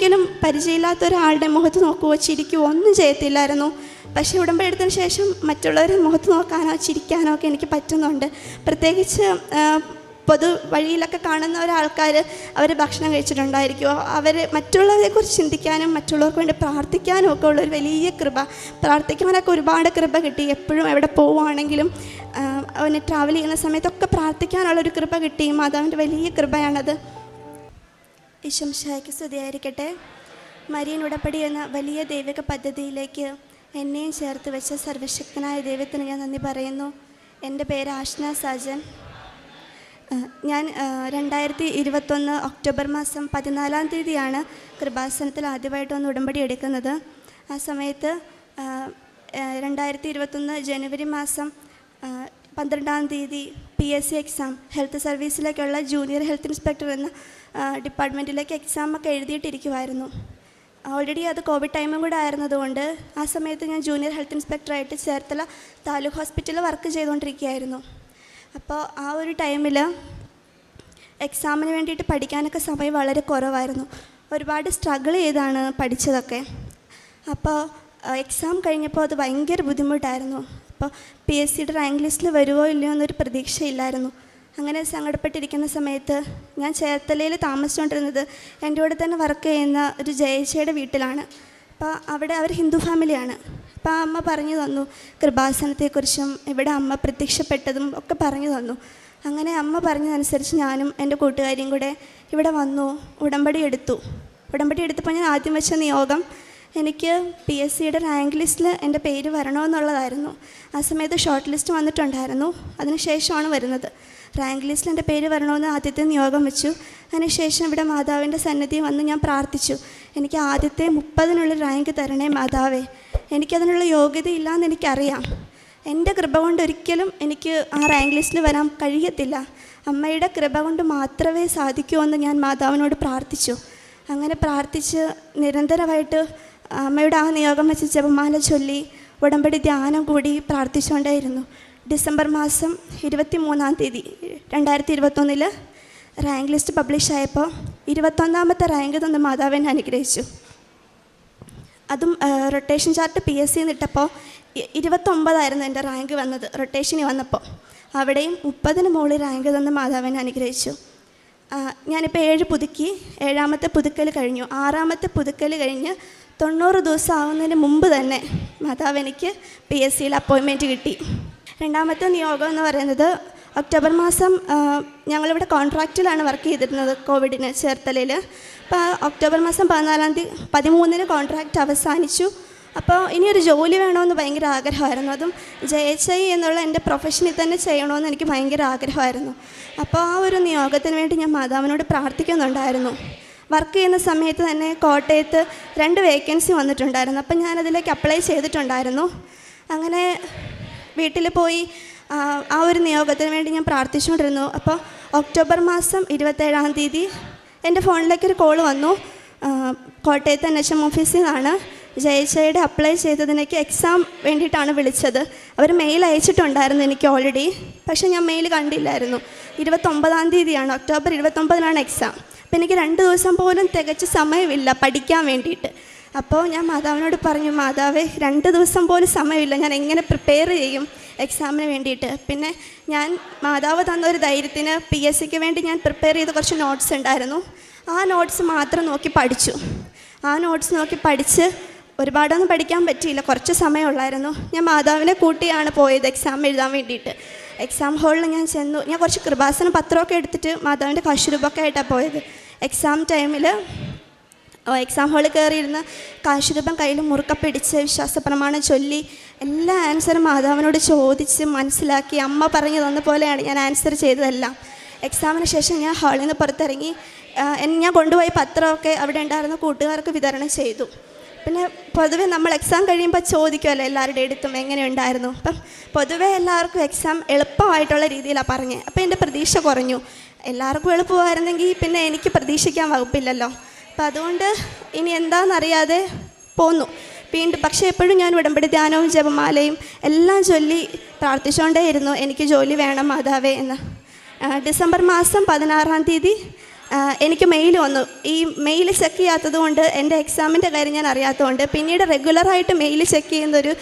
ഒരിക്കലും പരിചയമില്ലാത്ത ഒരാളുടെ മുഖത്ത് നോക്കുകയോ ചിരിക്കുകയോ ഒന്നും ചെയ്യത്തില്ലായിരുന്നു. പക്ഷേ ഉടമ്പടിയെടുത്തതിന് ശേഷം മറ്റുള്ളവരെ മുഖത്ത് നോക്കാനോ ചിരിക്കാനോ ഒക്കെ എനിക്ക് പറ്റുന്നുണ്ട്. പ്രത്യേകിച്ച് പൊതു വഴിയിലൊക്കെ കാണുന്ന ഒരാൾക്കാർ അവർ ഭക്ഷണം കഴിച്ചിട്ടുണ്ടായിരിക്കുമോ അവർ മറ്റുള്ളവരെക്കുറിച്ച് ചിന്തിക്കാനും മറ്റുള്ളവർക്ക് വേണ്ടി പ്രാർത്ഥിക്കാനും ഒക്കെ ഉള്ളൊരു വലിയ കൃപ. പ്രാർത്ഥിക്കാനൊക്കെ ഒരുപാട് കൃപ കിട്ടി. എപ്പോഴും എവിടെ പോവുകയാണെങ്കിലും അവന് ട്രാവൽ ചെയ്യുന്ന സമയത്തൊക്കെ പ്രാർത്ഥിക്കാനുള്ളൊരു കൃപ കിട്ടി. മാതാവിന്റെ വലിയ കൃപയാണത്. ഈശംഷായ്ക്ക് സ്തുതിയായിരിക്കട്ടെ. മരിയൻ ഉടപ്പടി എന്ന വലിയ ദൈവിക പദ്ധതിയിലേക്ക് എന്നെയും ചേർത്ത് വെച്ച സർവശക്തനായ ദൈവത്തിന് ഞാൻ നന്ദി പറയുന്നു. എന്റെ പേര് ആഷ്ന സാജൻ. ഞാൻ രണ്ടായിരത്തി ഇരുപത്തൊന്ന് ഒക്ടോബർ മാസം പതിനാലാം തീയതിയാണ് കൃപാസനത്തിൽ ആദ്യമായിട്ട് ഒന്ന് ഉടമ്പടി എടുക്കുന്നത്. ആ സമയത്ത് രണ്ടായിരത്തി ഇരുപത്തൊന്ന് ജനുവരി മാസം പന്ത്രണ്ടാം തീയതി P S C exam health സർവീസിലേക്കുള്ള junior health inspector എന്ന ഡിപ്പാർട്ട്മെന്റിലേക്ക് എക്സാം ഒക്കെ എഴുതിയിട്ടിരിക്കുമായിരുന്നു ഓൾറെഡി അത് കോവിഡ് ടൈമും കൂടെ ആയിരുന്നതുകൊണ്ട് ആ സമയത്ത് ഞാൻ ജൂനിയർ ഹെൽത്ത് ഇൻസ്പെക്ടറായിട്ട് ചേർത്തല താലൂക്ക് ഹോസ്പിറ്റലിൽ വർക്ക് ചെയ്തുകൊണ്ടിരിക്കുകയായിരുന്നു അപ്പോൾ ആ ഒരു ടൈമിൽ എക്സാമിന് വേണ്ടിയിട്ട് പഠിക്കാനൊക്കെ സമയം വളരെ കുറവായിരുന്നു. ഒരുപാട് സ്ട്രഗിൾ ചെയ്താണ് പഠിച്ചതൊക്കെ. അപ്പോൾ എക്സാം കഴിഞ്ഞപ്പോൾ അത് ഭയങ്കര ബുദ്ധിമുട്ടായിരുന്നു. അപ്പോൾ പി എസ് സിയുടെ റാങ്ക് ലിസ്റ്റിൽ വരുമോ ഇല്ലയോ എന്നൊരു പ്രതീക്ഷയില്ലായിരുന്നു. അങ്ങനെ സങ്കടപ്പെട്ടിരിക്കുന്ന സമയത്ത് ഞാൻ ചേർത്തലയിൽ താമസിച്ചുകൊണ്ടിരുന്നത് എന്റെ കൂടെ തന്നെ വർക്ക് ചെയ്യുന്ന ഒരു ജയച്ചയുടെ വീട്ടിലാണ്. അപ്പോൾ അവിടെ അവർ ഹിന്ദു ഫാമിലിയാണ് അപ്പോൾ അമ്മ പറഞ്ഞു തന്നു കൃപാസനത്തെക്കുറിച്ചും ഇവിടെ അമ്മ പ്രത്യക്ഷപ്പെട്ടതും ഒക്കെ പറഞ്ഞു തന്നു. അങ്ങനെ അമ്മ പറഞ്ഞതനുസരിച്ച് ഞാനും എന്റെ കൂട്ടുകാരിയും കൂടെ ഇവിടെ വന്നു ഉടമ്പടി എടുത്തു. ഉടമ്പടി എടുത്തപ്പോൾ ഞാൻ ആദ്യം വെച്ച നിയോഗം എനിക്ക് പി എസ് സിയുടെ റാങ്ക് ലിസ്റ്റിൽ എന്റെ പേര് വരണമെന്നുള്ളതായിരുന്നു. ആ സമയത്ത് ഷോർട്ട് ലിസ്റ്റ് വന്നിട്ടുണ്ടായിരുന്നു. അതിനുശേഷമാണ് വരുന്നത്. റാങ്ക് ലിസ്റ്റിൽ എന്റെ പേര് വരണമെന്ന് ആദ്യത്തെ നിയോഗം വെച്ചു. അതിനുശേഷം ഇവിടെ മാതാവിന്റെ സന്നിധി വന്ന് ഞാൻ പ്രാർത്ഥിച്ചു. എനിക്ക് ആദ്യത്തെ മുപ്പതിനുള്ള റാങ്ക് തരണേ മാതാവേ. എനിക്കതിനുള്ള യോഗ്യതയില്ലാന്ന് എനിക്കറിയാം. എന്റെ കൃപ കൊണ്ട് ഒരിക്കലും എനിക്ക് ആ റാങ്ക് ലിസ്റ്റിൽ വരാൻ കഴിയത്തില്ല. അമ്മയുടെ കൃപ കൊണ്ട് മാത്രമേ സാധിക്കൂ എന്ന് ഞാൻ മാതാവിനോട് പ്രാർത്ഥിച്ചു. അങ്ങനെ പ്രാർത്ഥിച്ച് നിരന്തരമായിട്ട് അമ്മയുടെ ആ നിയോഗം വെച്ച് ജപമാല ചൊല്ലി ഉടമ്പടി ധ്യാനം കൂടി പ്രാർത്ഥിച്ചുകൊണ്ടായിരുന്നു. ഡിസംബർ മാസം ഇരുപത്തി മൂന്നാം തീയതി രണ്ടായിരത്തി ഇരുപത്തൊന്നിൽ റാങ്ക് ലിസ്റ്റ് പബ്ലിഷ് ആയപ്പോൾ ഇരുപത്തൊന്നാമത്തെ റാങ്ക് തന്ന് മാതാവിനെ അനുഗ്രഹിച്ചു. അതും rotation chart P S C നിട്ടപ്പോൾ ഇരുപത്തൊമ്പതായിരുന്നു എന്റെ റാങ്ക് വന്നത് റൊട്ടേഷന് വന്നപ്പോൾ. അവിടെയും മുപ്പതിന് മുകളിൽ റാങ്ക് തന്ന് മാതാവിനെ അനുഗ്രഹിച്ചു. ഞാനിപ്പോൾ ഏഴ് പുതുക്കി ഏഴാമത്തെ പുതുക്കൽ കഴിഞ്ഞു ആറാമത്തെ പുതുക്കൽ കഴിഞ്ഞ് തൊണ്ണൂറ് ദിവസം ആവുന്നതിന് മുമ്പ് തന്നെ മാതാവ് എനിക്ക് പി എസ് സിയിൽ അപ്പോയിൻമെന്റ് കിട്ടി. രണ്ടാമത്തെ നിയോഗം എന്ന് പറയുന്നത് ഒക്ടോബർ മാസം ഞങ്ങളിവിടെ കോൺട്രാക്റ്റിലാണ് വർക്ക് ചെയ്തിരുന്നത് കോവിഡിന് ചേർത്തലയിൽ അപ്പോൾ ഒക്ടോബർ മാസം പതിനാലാം തീയതി പതിമൂന്നിന് കോൺട്രാക്റ്റ് അവസാനിച്ചു. അപ്പോൾ ഇനിയൊരു ജോലി വേണമെന്ന് ഭയങ്കര ആഗ്രഹമായിരുന്നു. അതും ജെ എച്ച് ഐ എന്നുള്ള എന്റെ പ്രൊഫഷനിൽ തന്നെ ചെയ്യണമെന്ന് എനിക്ക് ഭയങ്കര ആഗ്രഹമായിരുന്നു. അപ്പോൾ ആ ഒരു നിയോഗത്തിന് വേണ്ടി ഞാൻ മാതാവിനോട് പ്രാർത്ഥിക്കുന്നുണ്ടായിരുന്നു. വർക്ക് ചെയ്യുന്ന സമയത്ത് തന്നെ കോട്ടയത്ത് രണ്ട് വേക്കൻസി വന്നിട്ടുണ്ടായിരുന്നു. അപ്പം ഞാനതിലേക്ക് അപ്ലൈ ചെയ്തിട്ടുണ്ടായിരുന്നു. അങ്ങനെ വീട്ടിൽ പോയി ആ, ഒരു നിയോഗത്തിന് വേണ്ടി ഞാൻ പ്രാർത്ഥിച്ചുകൊണ്ടിരുന്നു. അപ്പോൾ ഒക്ടോബർ മാസം ഇരുപത്തേഴാം തീയതി എന്റെ ഫോണിലേക്ക് ഒരു കോൾ വന്നു. കോട്ടയത്ത് എൻ എച്ച് എം ഓഫീസിൽ നിന്നാണ് ജയച്ചയുടെ അപ്ലൈ ചെയ്തതിനേക്ക് എക്സാം വേണ്ടിയിട്ടാണ് വിളിച്ചത്. അവർ മെയിൽ അയച്ചിട്ടുണ്ടായിരുന്നു എനിക്ക് ഓൾറെഡി. പക്ഷേ ഞാൻ മെയിൽ കണ്ടില്ലായിരുന്നു. ഇരുപത്തൊമ്പതാം തീയതിയാണ് ഒക്ടോബർ ഇരുപത്തൊമ്പതിനാണ് എക്സാം. അപ്പം എനിക്ക് രണ്ട് ദിവസം പോലും തികച്ച് സമയമില്ല പഠിക്കാൻ വേണ്ടിയിട്ട്. അപ്പോൾ ഞാൻ മാതാവിനോട് പറഞ്ഞു മാതാവേ രണ്ട് ദിവസം പോലും സമയമില്ല. ഞാൻ എങ്ങനെ പ്രിപ്പയർ ചെയ്യും എക്സാമിന് വേണ്ടിയിട്ട്? പിന്നെ ഞാൻ മാതാവ് തന്ന ഒരു ധൈര്യത്തിന് പി എസ് സിക്ക് വേണ്ടി ഞാൻ പ്രിപ്പയർ ചെയ്ത കുറച്ച് നോട്ട്സ് ഉണ്ടായിരുന്നു. ആ നോട്ട്സ് മാത്രം നോക്കി പഠിച്ചു. ആ നോട്ട്സ് നോക്കി പഠിച്ച് ഒരുപാടൊന്നും പഠിക്കാൻ പറ്റിയില്ല. കുറച്ച് സമയമുള്ളായിരുന്നു ഞാൻ മാതാവിനെ കൂട്ടിയാണ് പോയത് എക്സാം എഴുതാൻ വേണ്ടിയിട്ട്. എക്സാം ഹാളിൽ ഞാൻ ചെന്നു. ഞാൻ കുറച്ച് കൃപാസന പത്രമൊക്കെ എടുത്തിട്ട് മാതാവിന്റെ കശുരൂപൊക്കെ ആയിട്ടാണ് പോയത്. എക്സാം ടൈമിൽ എക്സാം ഹാളിൽ കയറിയിരുന്ന് കാശുരൂപം കയ്യിൽ മുറുക്ക പിടിച്ച് വിശ്വാസപ്രമാണം ചൊല്ലി എല്ലാ ആൻസറും മാതാവിനോട് ചോദിച്ച് മനസ്സിലാക്കി അമ്മ പറഞ്ഞു തന്ന പോലെയാണ് ഞാൻ ആൻസർ ചെയ്തതെല്ലാം. എക്സാമിന് ശേഷം ഞാൻ ഹാളിൽ നിന്ന് പുറത്തിറങ്ങി ഞാൻ കൊണ്ടുപോയി പത്രമൊക്കെ അവിടെ ഉണ്ടായിരുന്ന കൂട്ടുകാർക്ക് വിതരണം ചെയ്തു. പിന്നെ പൊതുവെ നമ്മൾ എക്സാം കഴിയുമ്പോൾ ചോദിക്കുമല്ലോ എല്ലാവരുടെ അടുത്തും എങ്ങനെ ഉണ്ടായിരുന്നു. അപ്പം പൊതുവെ എല്ലാവർക്കും എക്സാം എളുപ്പമായിട്ടുള്ള രീതിയിലാണ് പറഞ്ഞത് അപ്പോൾ എന്റെ പ്രതീക്ഷ കുറഞ്ഞു. എല്ലാവർക്കും എളുപ്പമായിരുന്നെങ്കിൽ പിന്നെ എനിക്ക് പ്രതീക്ഷിക്കാൻ വകുപ്പില്ലല്ലോ. അപ്പം അതുകൊണ്ട് ഇനി എന്താണെന്നറിയാതെ പോന്നു. വീണ്ടും പക്ഷേ എപ്പോഴും ഞാൻ ഉടമ്പടി ധ്യാനവും ജപമാലയും എല്ലാം ചൊല്ലി പ്രാർത്ഥിച്ചുകൊണ്ടേയിരുന്നു എനിക്ക് ജോലി വേണം മാതാവേ എന്ന്. ഡിസംബർ മാസം പതിനാറാം തീയതി എനിക്ക് മെയിൽ വന്നു. ഈ മെയിൽ ചെക്ക് ചെയ്യാത്തത് കൊണ്ട് എന്റെ എക്സാമിന്റെ കാര്യം ഞാൻ അറിയാത്തതുകൊണ്ട് പിന്നീട് റെഗുലറായിട്ട് മെയിൽ ചെക്ക് ചെയ്യുന്നൊരു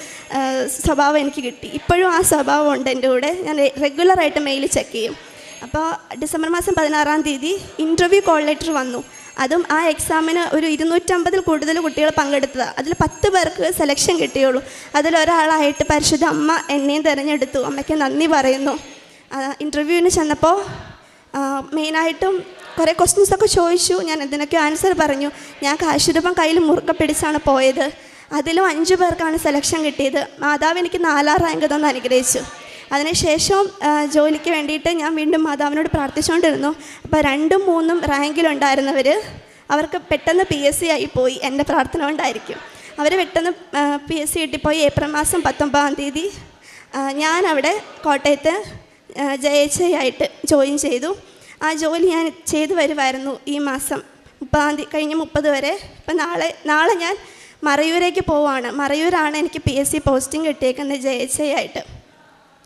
സ്വഭാവം എനിക്ക് കിട്ടി. ഇപ്പോഴും ആ സ്വഭാവം ഉണ്ട് എന്റെ കൂടെ. ഞാൻ റെഗുലറായിട്ട് മെയിൽ ചെക്ക് ചെയ്യും. അപ്പോൾ ഡിസംബർ മാസം പതിനാറാം തീയതി ഇന്റർവ്യൂ കോൾ ലെറ്റർ വന്നു. അതും ആ എക്സാമിന് ഒരു ഇരുന്നൂറ്റമ്പതിൽ കൂടുതൽ കുട്ടികൾ പങ്കെടുത്തതാണ് അതിൽ പത്ത് പേർക്ക് സെലക്ഷൻ കിട്ടിയുള്ളൂ. അതിലൊരാളായിട്ട് പരിശുദ്ധ അമ്മ എന്നെയും തിരഞ്ഞെടുത്തു. അമ്മയ്ക്ക് നന്ദി പറയുന്നു. ഇന്റർവ്യൂവിന് ചെന്നപ്പോൾ മെയിനായിട്ടും കുറേ ക്വസ്റ്റ്യൻസൊക്കെ ചോദിച്ചു. ഞാൻ എന്തിനൊക്കെ ആൻസർ പറഞ്ഞു. ഞാൻ കാശുരൂപം കയ്യിൽ മുറുക്ക പിടിച്ചാണ് പോയത്. അതിലും അഞ്ച് പേർക്കാണ് സെലക്ഷൻ കിട്ടിയത്. മാതാവ് എനിക്ക് നാലാം റാങ്ക് തന്നെ അനുഗ്രഹിച്ചു. അതിനുശേഷം ജോലിക്ക് വേണ്ടിയിട്ട് ഞാൻ വീണ്ടും മാതാവിനോട് പ്രാർത്ഥിച്ചുകൊണ്ടിരുന്നു. അപ്പോൾ രണ്ടും മൂന്നും റാങ്കിലുണ്ടായിരുന്നവർ അവർക്ക് പെട്ടെന്ന് പി എസ് സി ആയി പോയി എന്റെ പ്രാർത്ഥന കൊണ്ടായിരിക്കും. അവർ പെട്ടെന്ന് പി എസ് സി കിട്ടിപ്പോയി ഏപ്രിൽ മാസം പത്തൊമ്പതാം തീയതി. ഞാനവിടെ കോട്ടയത്ത് ജെ എച്ച് ഐ ആയിട്ട് ജോയിൻ ചെയ്തു. ആ ജോലി ഞാൻ ചെയ്തു വരുമായിരുന്നു ഈ മാസം മുപ്പതാം തീയതി കഴിഞ്ഞ് മുപ്പത് വരെ. ഇപ്പം നാളെ നാളെ ഞാൻ മറയൂരേക്ക് പോവാണ്. മറയൂരാണ് എനിക്ക് പി എസ് സി പോസ്റ്റിംഗ് കിട്ടിയേക്കുന്നത് ജയച്ചയായിട്ട്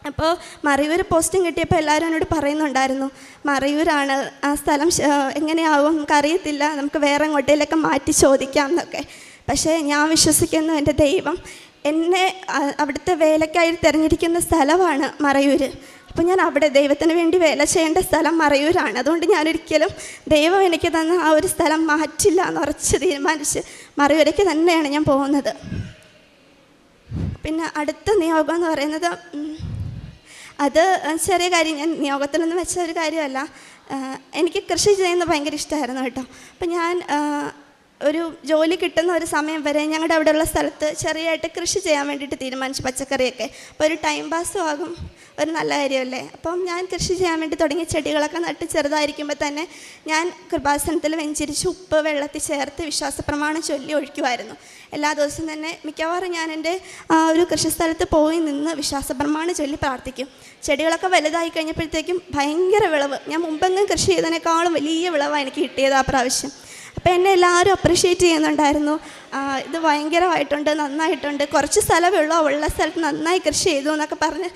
അപ്പോൾ മറയൂർ പോസ്റ്റിംഗ് കിട്ടിയപ്പോൾ എല്ലാവരും എന്നോട് പറയുന്നുണ്ടായിരുന്നു മറയൂരാണ് ആ സ്ഥലം എങ്ങനെയാവും? നമുക്കറിയത്തില്ല നമുക്ക് വേറെ എങ്ങോട്ടേലൊക്കെ മാറ്റി ചോദിക്കാം എന്നൊക്കെ പക്ഷേ ഞാൻ വിശ്വസിക്കുന്നു എന്റെ ദൈവം എന്നെ അവിടുത്തെ വേലക്കായി തിരഞ്ഞെടുക്കുന്ന സ്ഥലമാണ് മറയൂർ അപ്പോൾ ഞാൻ അവിടെ ദൈവത്തിന് വേണ്ടി വേല ചെയ്യേണ്ട സ്ഥലം മറയൂരാണ്. അതുകൊണ്ട് ഞാനൊരിക്കലും ദൈവം എനിക്ക് തന്ന ആ ഒരു സ്ഥലം മാറ്റില്ല എന്ന് ഉറച്ച് തീരുമാനിച്ച് മറയൂരേക്ക് തന്നെയാണ് ഞാൻ പോകുന്നത്. പിന്നെ അടുത്ത നിയോഗം എന്ന് പറയുന്നത് അത് ചെറിയ കാര്യം ഞാൻ നിയോഗത്തിലൊന്നും വെച്ച ഒരു കാര്യമല്ല. എനിക്ക് കൃഷി ചെയ്യുന്നത് ഭയങ്കര ഇഷ്ടമായിരുന്നു കേട്ടോ. അപ്പം ഞാൻ ഒരു ജോലി കിട്ടുന്ന ഒരു സമയം വരെ ഞങ്ങളുടെ അവിടെയുള്ള സ്ഥലത്ത് ചെറിയായിട്ട് കൃഷി ചെയ്യാൻ വേണ്ടിയിട്ട് തീരുമാനിച്ചു പച്ചക്കറിയൊക്കെ. അപ്പോൾ ഒരു ടൈം പാസ്സും ആകും. ഒരു നല്ല കാര്യമല്ലേ? അപ്പം ഞാൻ കൃഷി ചെയ്യാൻ വേണ്ടി തുടങ്ങിയ ചെടികളൊക്കെ നട്ട് ചെറുതായിരിക്കുമ്പോൾ തന്നെ ഞാൻ കൃപാസനത്തിൽ വെഞ്ചിരിച്ച് ഉപ്പ് വെള്ളത്തിൽ ചേർത്ത് വിശ്വാസപ്രമാണം ചൊല്ലി ഒഴിക്കുമായിരുന്നു. എല്ലാ ദിവസവും തന്നെ മിക്കവാറും ഞാൻ എന്റെ ആ ഒരു കൃഷിസ്ഥലത്ത് പോയി നിന്ന് വിശ്വാസപ്രമാണം ചൊല്ലി പ്രാർത്ഥിക്കും. ചെടികളൊക്കെ വലുതായി കഴിഞ്ഞപ്പോഴത്തേക്കും ഭയങ്കര വിളവ്. ഞാൻ മുമ്പെങ്ങും കൃഷി ചെയ്തതിനേക്കാളും വലിയ വിളവാണ് എനിക്ക് കിട്ടിയത് ആ പ്രാവശ്യം. അപ്പോൾ എന്നെ എല്ലാവരും അപ്രിഷ്യേറ്റ് ചെയ്യുന്നുണ്ടായിരുന്നു. ഇത് ഭയങ്കരമായിട്ടുണ്ട് നന്നായിട്ടുണ്ട്. കുറച്ച് സ്ഥലമേ ഉള്ളൂ ഉള്ള സ്ഥലത്ത് നന്നായി കൃഷി ചെയ്തു എന്നൊക്കെ പറഞ്ഞ്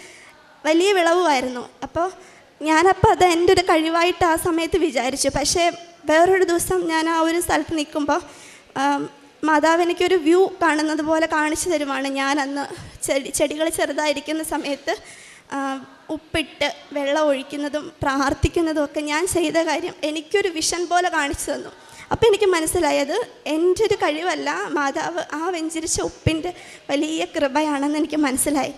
വലിയ വിളവുമായിരുന്നു. അപ്പോൾ ഞാനപ്പോൾ അത് എന്റെ ഒരു കഴിവായിട്ട് ആ സമയത്ത് വിചാരിച്ചു. പക്ഷേ വേറൊരു ദിവസം ഞാൻ ആ ഒരു സ്ഥലത്ത് നിൽക്കുമ്പോൾ മാതാവ് എനിക്കൊരു വ്യൂ കാണുന്നത് പോലെ കാണിച്ചു തരുവാണ്. ഞാൻ അന്ന് ചെടി ചെടികൾ ചെറുതായിരിക്കുന്ന സമയത്ത് ഉപ്പിട്ട് വെള്ളം ഒഴിക്കുന്നതും പ്രാർത്ഥിക്കുന്നതും ഒക്കെ ഞാൻ ചെയ്ത കാര്യം എനിക്കൊരു വിഷൻ പോലെ കാണിച്ചു തന്നു. അപ്പോൾ എനിക്ക് മനസ്സിലായത് എന്റെ ഒരു കഴിവല്ല. മാതാവ് ആ വെഞ്ചരിച്ച ഉപ്പിന്റെ വലിയ കൃപയാണെന്ന് എനിക്ക് മനസ്സിലായി.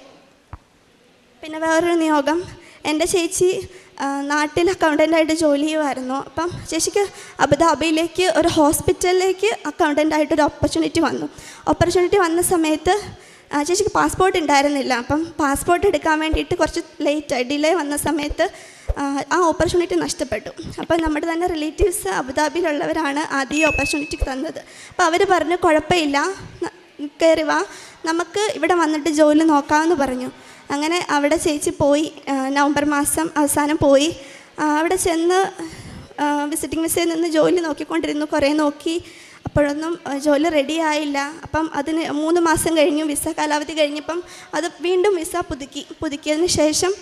പിന്നെ വേറൊരു നിയോഗം. എന്റെ ചേച്ചി നാട്ടിൽ അക്കൗണ്ടന്റായിട്ട് ജോലി ചെയ്യുമായിരുന്നു അപ്പം ചേച്ചിക്ക് അബുദാബിയിലേക്ക് ഒരു ഹോസ്പിറ്റലിലേക്ക് അക്കൗണ്ടന്റായിട്ടൊരു ഓപ്പർച്യൂണിറ്റി വന്നു. ഓപ്പർച്യൂണിറ്റി വന്ന സമയത്ത് ചേച്ചിക്ക് പാസ്പോർട്ട് ഉണ്ടായിരുന്നില്ല. അപ്പം പാസ്പോർട്ട് എടുക്കാൻ വേണ്ടിയിട്ട് കുറച്ച് ലേറ്റായി ഡിലേ വന്ന സമയത്ത് ആ, ഓപ്പർച്യൂണിറ്റി നഷ്ടപ്പെട്ടു. അപ്പം നമ്മുടെ തന്നെ റിലേറ്റീവ്സ് അബുദാബിയിലുള്ളവരാണ് ആദ്യം ഈ ഓപ്പർച്യൂണിറ്റി തന്നത്. അപ്പോൾ അവർ പറഞ്ഞു കുഴപ്പമില്ല. കയറി വാ. നമുക്ക് ഇവിടെ വന്നിട്ട് ജോലി നോക്കാമെന്ന് പറഞ്ഞു. അങ്ങനെ അവിടെ ചേച്ചി പോയി. നവംബർ മാസം അവസാനം പോയി. അവിടെ ചെന്ന് വിസിറ്റിംഗ് വിസയിൽ നിന്ന് ജോലി നോക്കിക്കൊണ്ടിരുന്നു. കുറേ നോക്കി. അപ്പോഴൊന്നും ജോലി റെഡിയായില്ല അപ്പം അതിന് മൂന്ന് മാസം കഴിഞ്ഞു വിസ കാലാവധി കഴിഞ്ഞപ്പം അത് വീണ്ടും വിസ പുതുക്കി പുതുക്കിയതിന് ശേഷം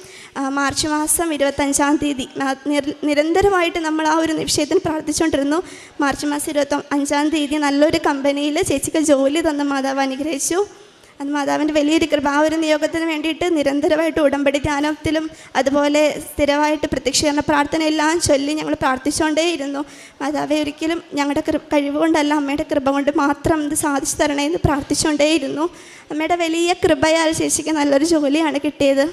മാർച്ച് മാസം ഇരുപത്തഞ്ചാം തീയതി നിരന്തരമായിട്ട് നമ്മൾ ആ ഒരു വിഷയത്തിന് പ്രാർത്ഥിച്ചുകൊണ്ടിരുന്നു. മാർച്ച് മാസം ഇരുപത്തി അഞ്ചാം തീയതി നല്ലൊരു കമ്പനിയിൽ ചേച്ചിക്ക് ജോലി തന്ന മാതാവ് അനുഗ്രഹിച്ചു. അത് മാതാവിന്റെ വലിയൊരു കൃപ ആ ഒരു നിയോഗത്തിന് വേണ്ടിയിട്ട് നിരന്തരമായിട്ട് ഉടമ്പടി ധ്യാനത്തിലും അതുപോലെ സ്ഥിരമായിട്ട് പ്രത്യക്ഷീകരണ പ്രാർത്ഥന എല്ലാം ചൊല്ലി ഞങ്ങൾ പ്രാർത്ഥിച്ചുകൊണ്ടേയിരുന്നു. മാതാവെ ഒരിക്കലും ഞങ്ങളുടെ കൃ കഴിവുകൊണ്ടല്ല അമ്മയുടെ കൃപ കൊണ്ട് മാത്രം ഇത് സാധിച്ചു തരണേ എന്ന് പ്രാർത്ഥിച്ചുകൊണ്ടേയിരുന്നു. അമ്മയുടെ വലിയ കൃപയാൽ ചേച്ചിക്ക് നല്ലൊരു ജോലിയാണ് കിട്ടിയത്.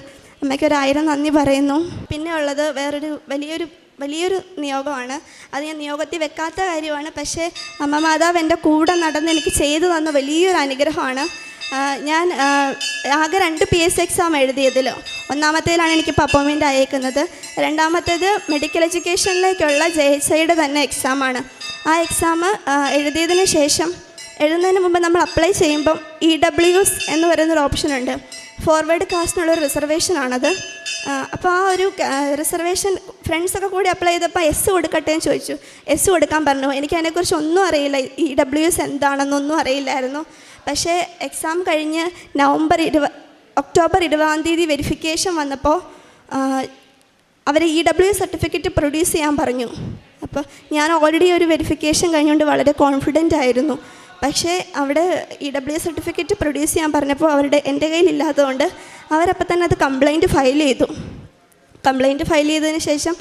അമ്മയ്ക്ക് ഒരായിരം നന്ദി പറയുന്നു. പിന്നെ ഉള്ളത് വേറൊരു വലിയൊരു വലിയൊരു നിയോഗമാണ്. അത് ഞാൻ നിയോഗത്തിൽ വെക്കാത്ത കാര്യമാണ്. പക്ഷേ അമ്മ മാതാവ് എന്റെ കൂടെ നടന്ന് എനിക്ക് ചെയ്തു തന്ന വലിയൊരു അനുഗ്രഹമാണ്. ഞാൻ ആകെ രണ്ട് പി എസ് എക്സാം എഴുതിയതിൽ. ഒന്നാമത്തേലാണ് എനിക്ക് പെർഫോമന്റ് അയക്കുന്നത് രണ്ടാമത്തേത് മെഡിക്കൽ എഡ്യൂക്കേഷനിലേക്കുള്ള ജെ എച്ച് ഐയുടെ തന്നെ എക്സാമാണ്. ആ എക്സാം എഴുതിയതിന് ശേഷം എഴുതുന്നതിന് മുമ്പ് നമ്മൾ അപ്ലൈ ചെയ്യുമ്പം ഇ ഡബ്ല്യുസ് എന്ന് പറയുന്നൊരു ഓപ്ഷനുണ്ട്. ഫോർവേഡ് കാസ്റ്റിനുള്ള ഒരു റിസർവേഷനാണത് അപ്പോൾ ആ ഒരു റിസർവേഷൻ ഫ്രണ്ട്സൊക്കെ കൂടി അപ്ലൈ ചെയ്തപ്പോൾ എസ് കൊടുക്കട്ടെ എന്ന് ചോദിച്ചു. എസ് കൊടുക്കാൻ പറഞ്ഞു. എനിക്ക് അതിനെക്കുറിച്ച് ഒന്നും അറിയില്ല. ഇ ഡബ്ല്യു എസ് എന്താണെന്നൊന്നും അറിയില്ലായിരുന്നു. പക്ഷേ എക്സാം കഴിഞ്ഞ് നവംബർ ഇരുപ ഒക്ടോബർ ഇരുപതാം തീയതി വെരിഫിക്കേഷൻ വന്നപ്പോൾ അവർ ഇ ഡബ്ല്യു സർട്ടിഫിക്കറ്റ് പ്രൊഡ്യൂസ് ചെയ്യാൻ പറഞ്ഞു. അപ്പോൾ ഞാൻ ഓൾറെഡി ഒരു വെരിഫിക്കേഷൻ കഴിഞ്ഞുകൊണ്ട് വളരെ കോൺഫിഡന്റ് ആയിരുന്നു. പക്ഷേ അവിടെ ഇ ഡബ്ല്യു സർട്ടിഫിക്കറ്റ് പ്രൊഡ്യൂസ് ചെയ്യാൻ പറഞ്ഞപ്പോൾ അവരുടെ എന്റെ കയ്യിലില്ലാത്തതുകൊണ്ട് അവരപ്പം തന്നെ അത് കംപ്ലൈന്റ് ഫയൽ ചെയ്തു. കംപ്ലൈന്റ് ഫയൽ ചെയ്തതിന് ശേഷം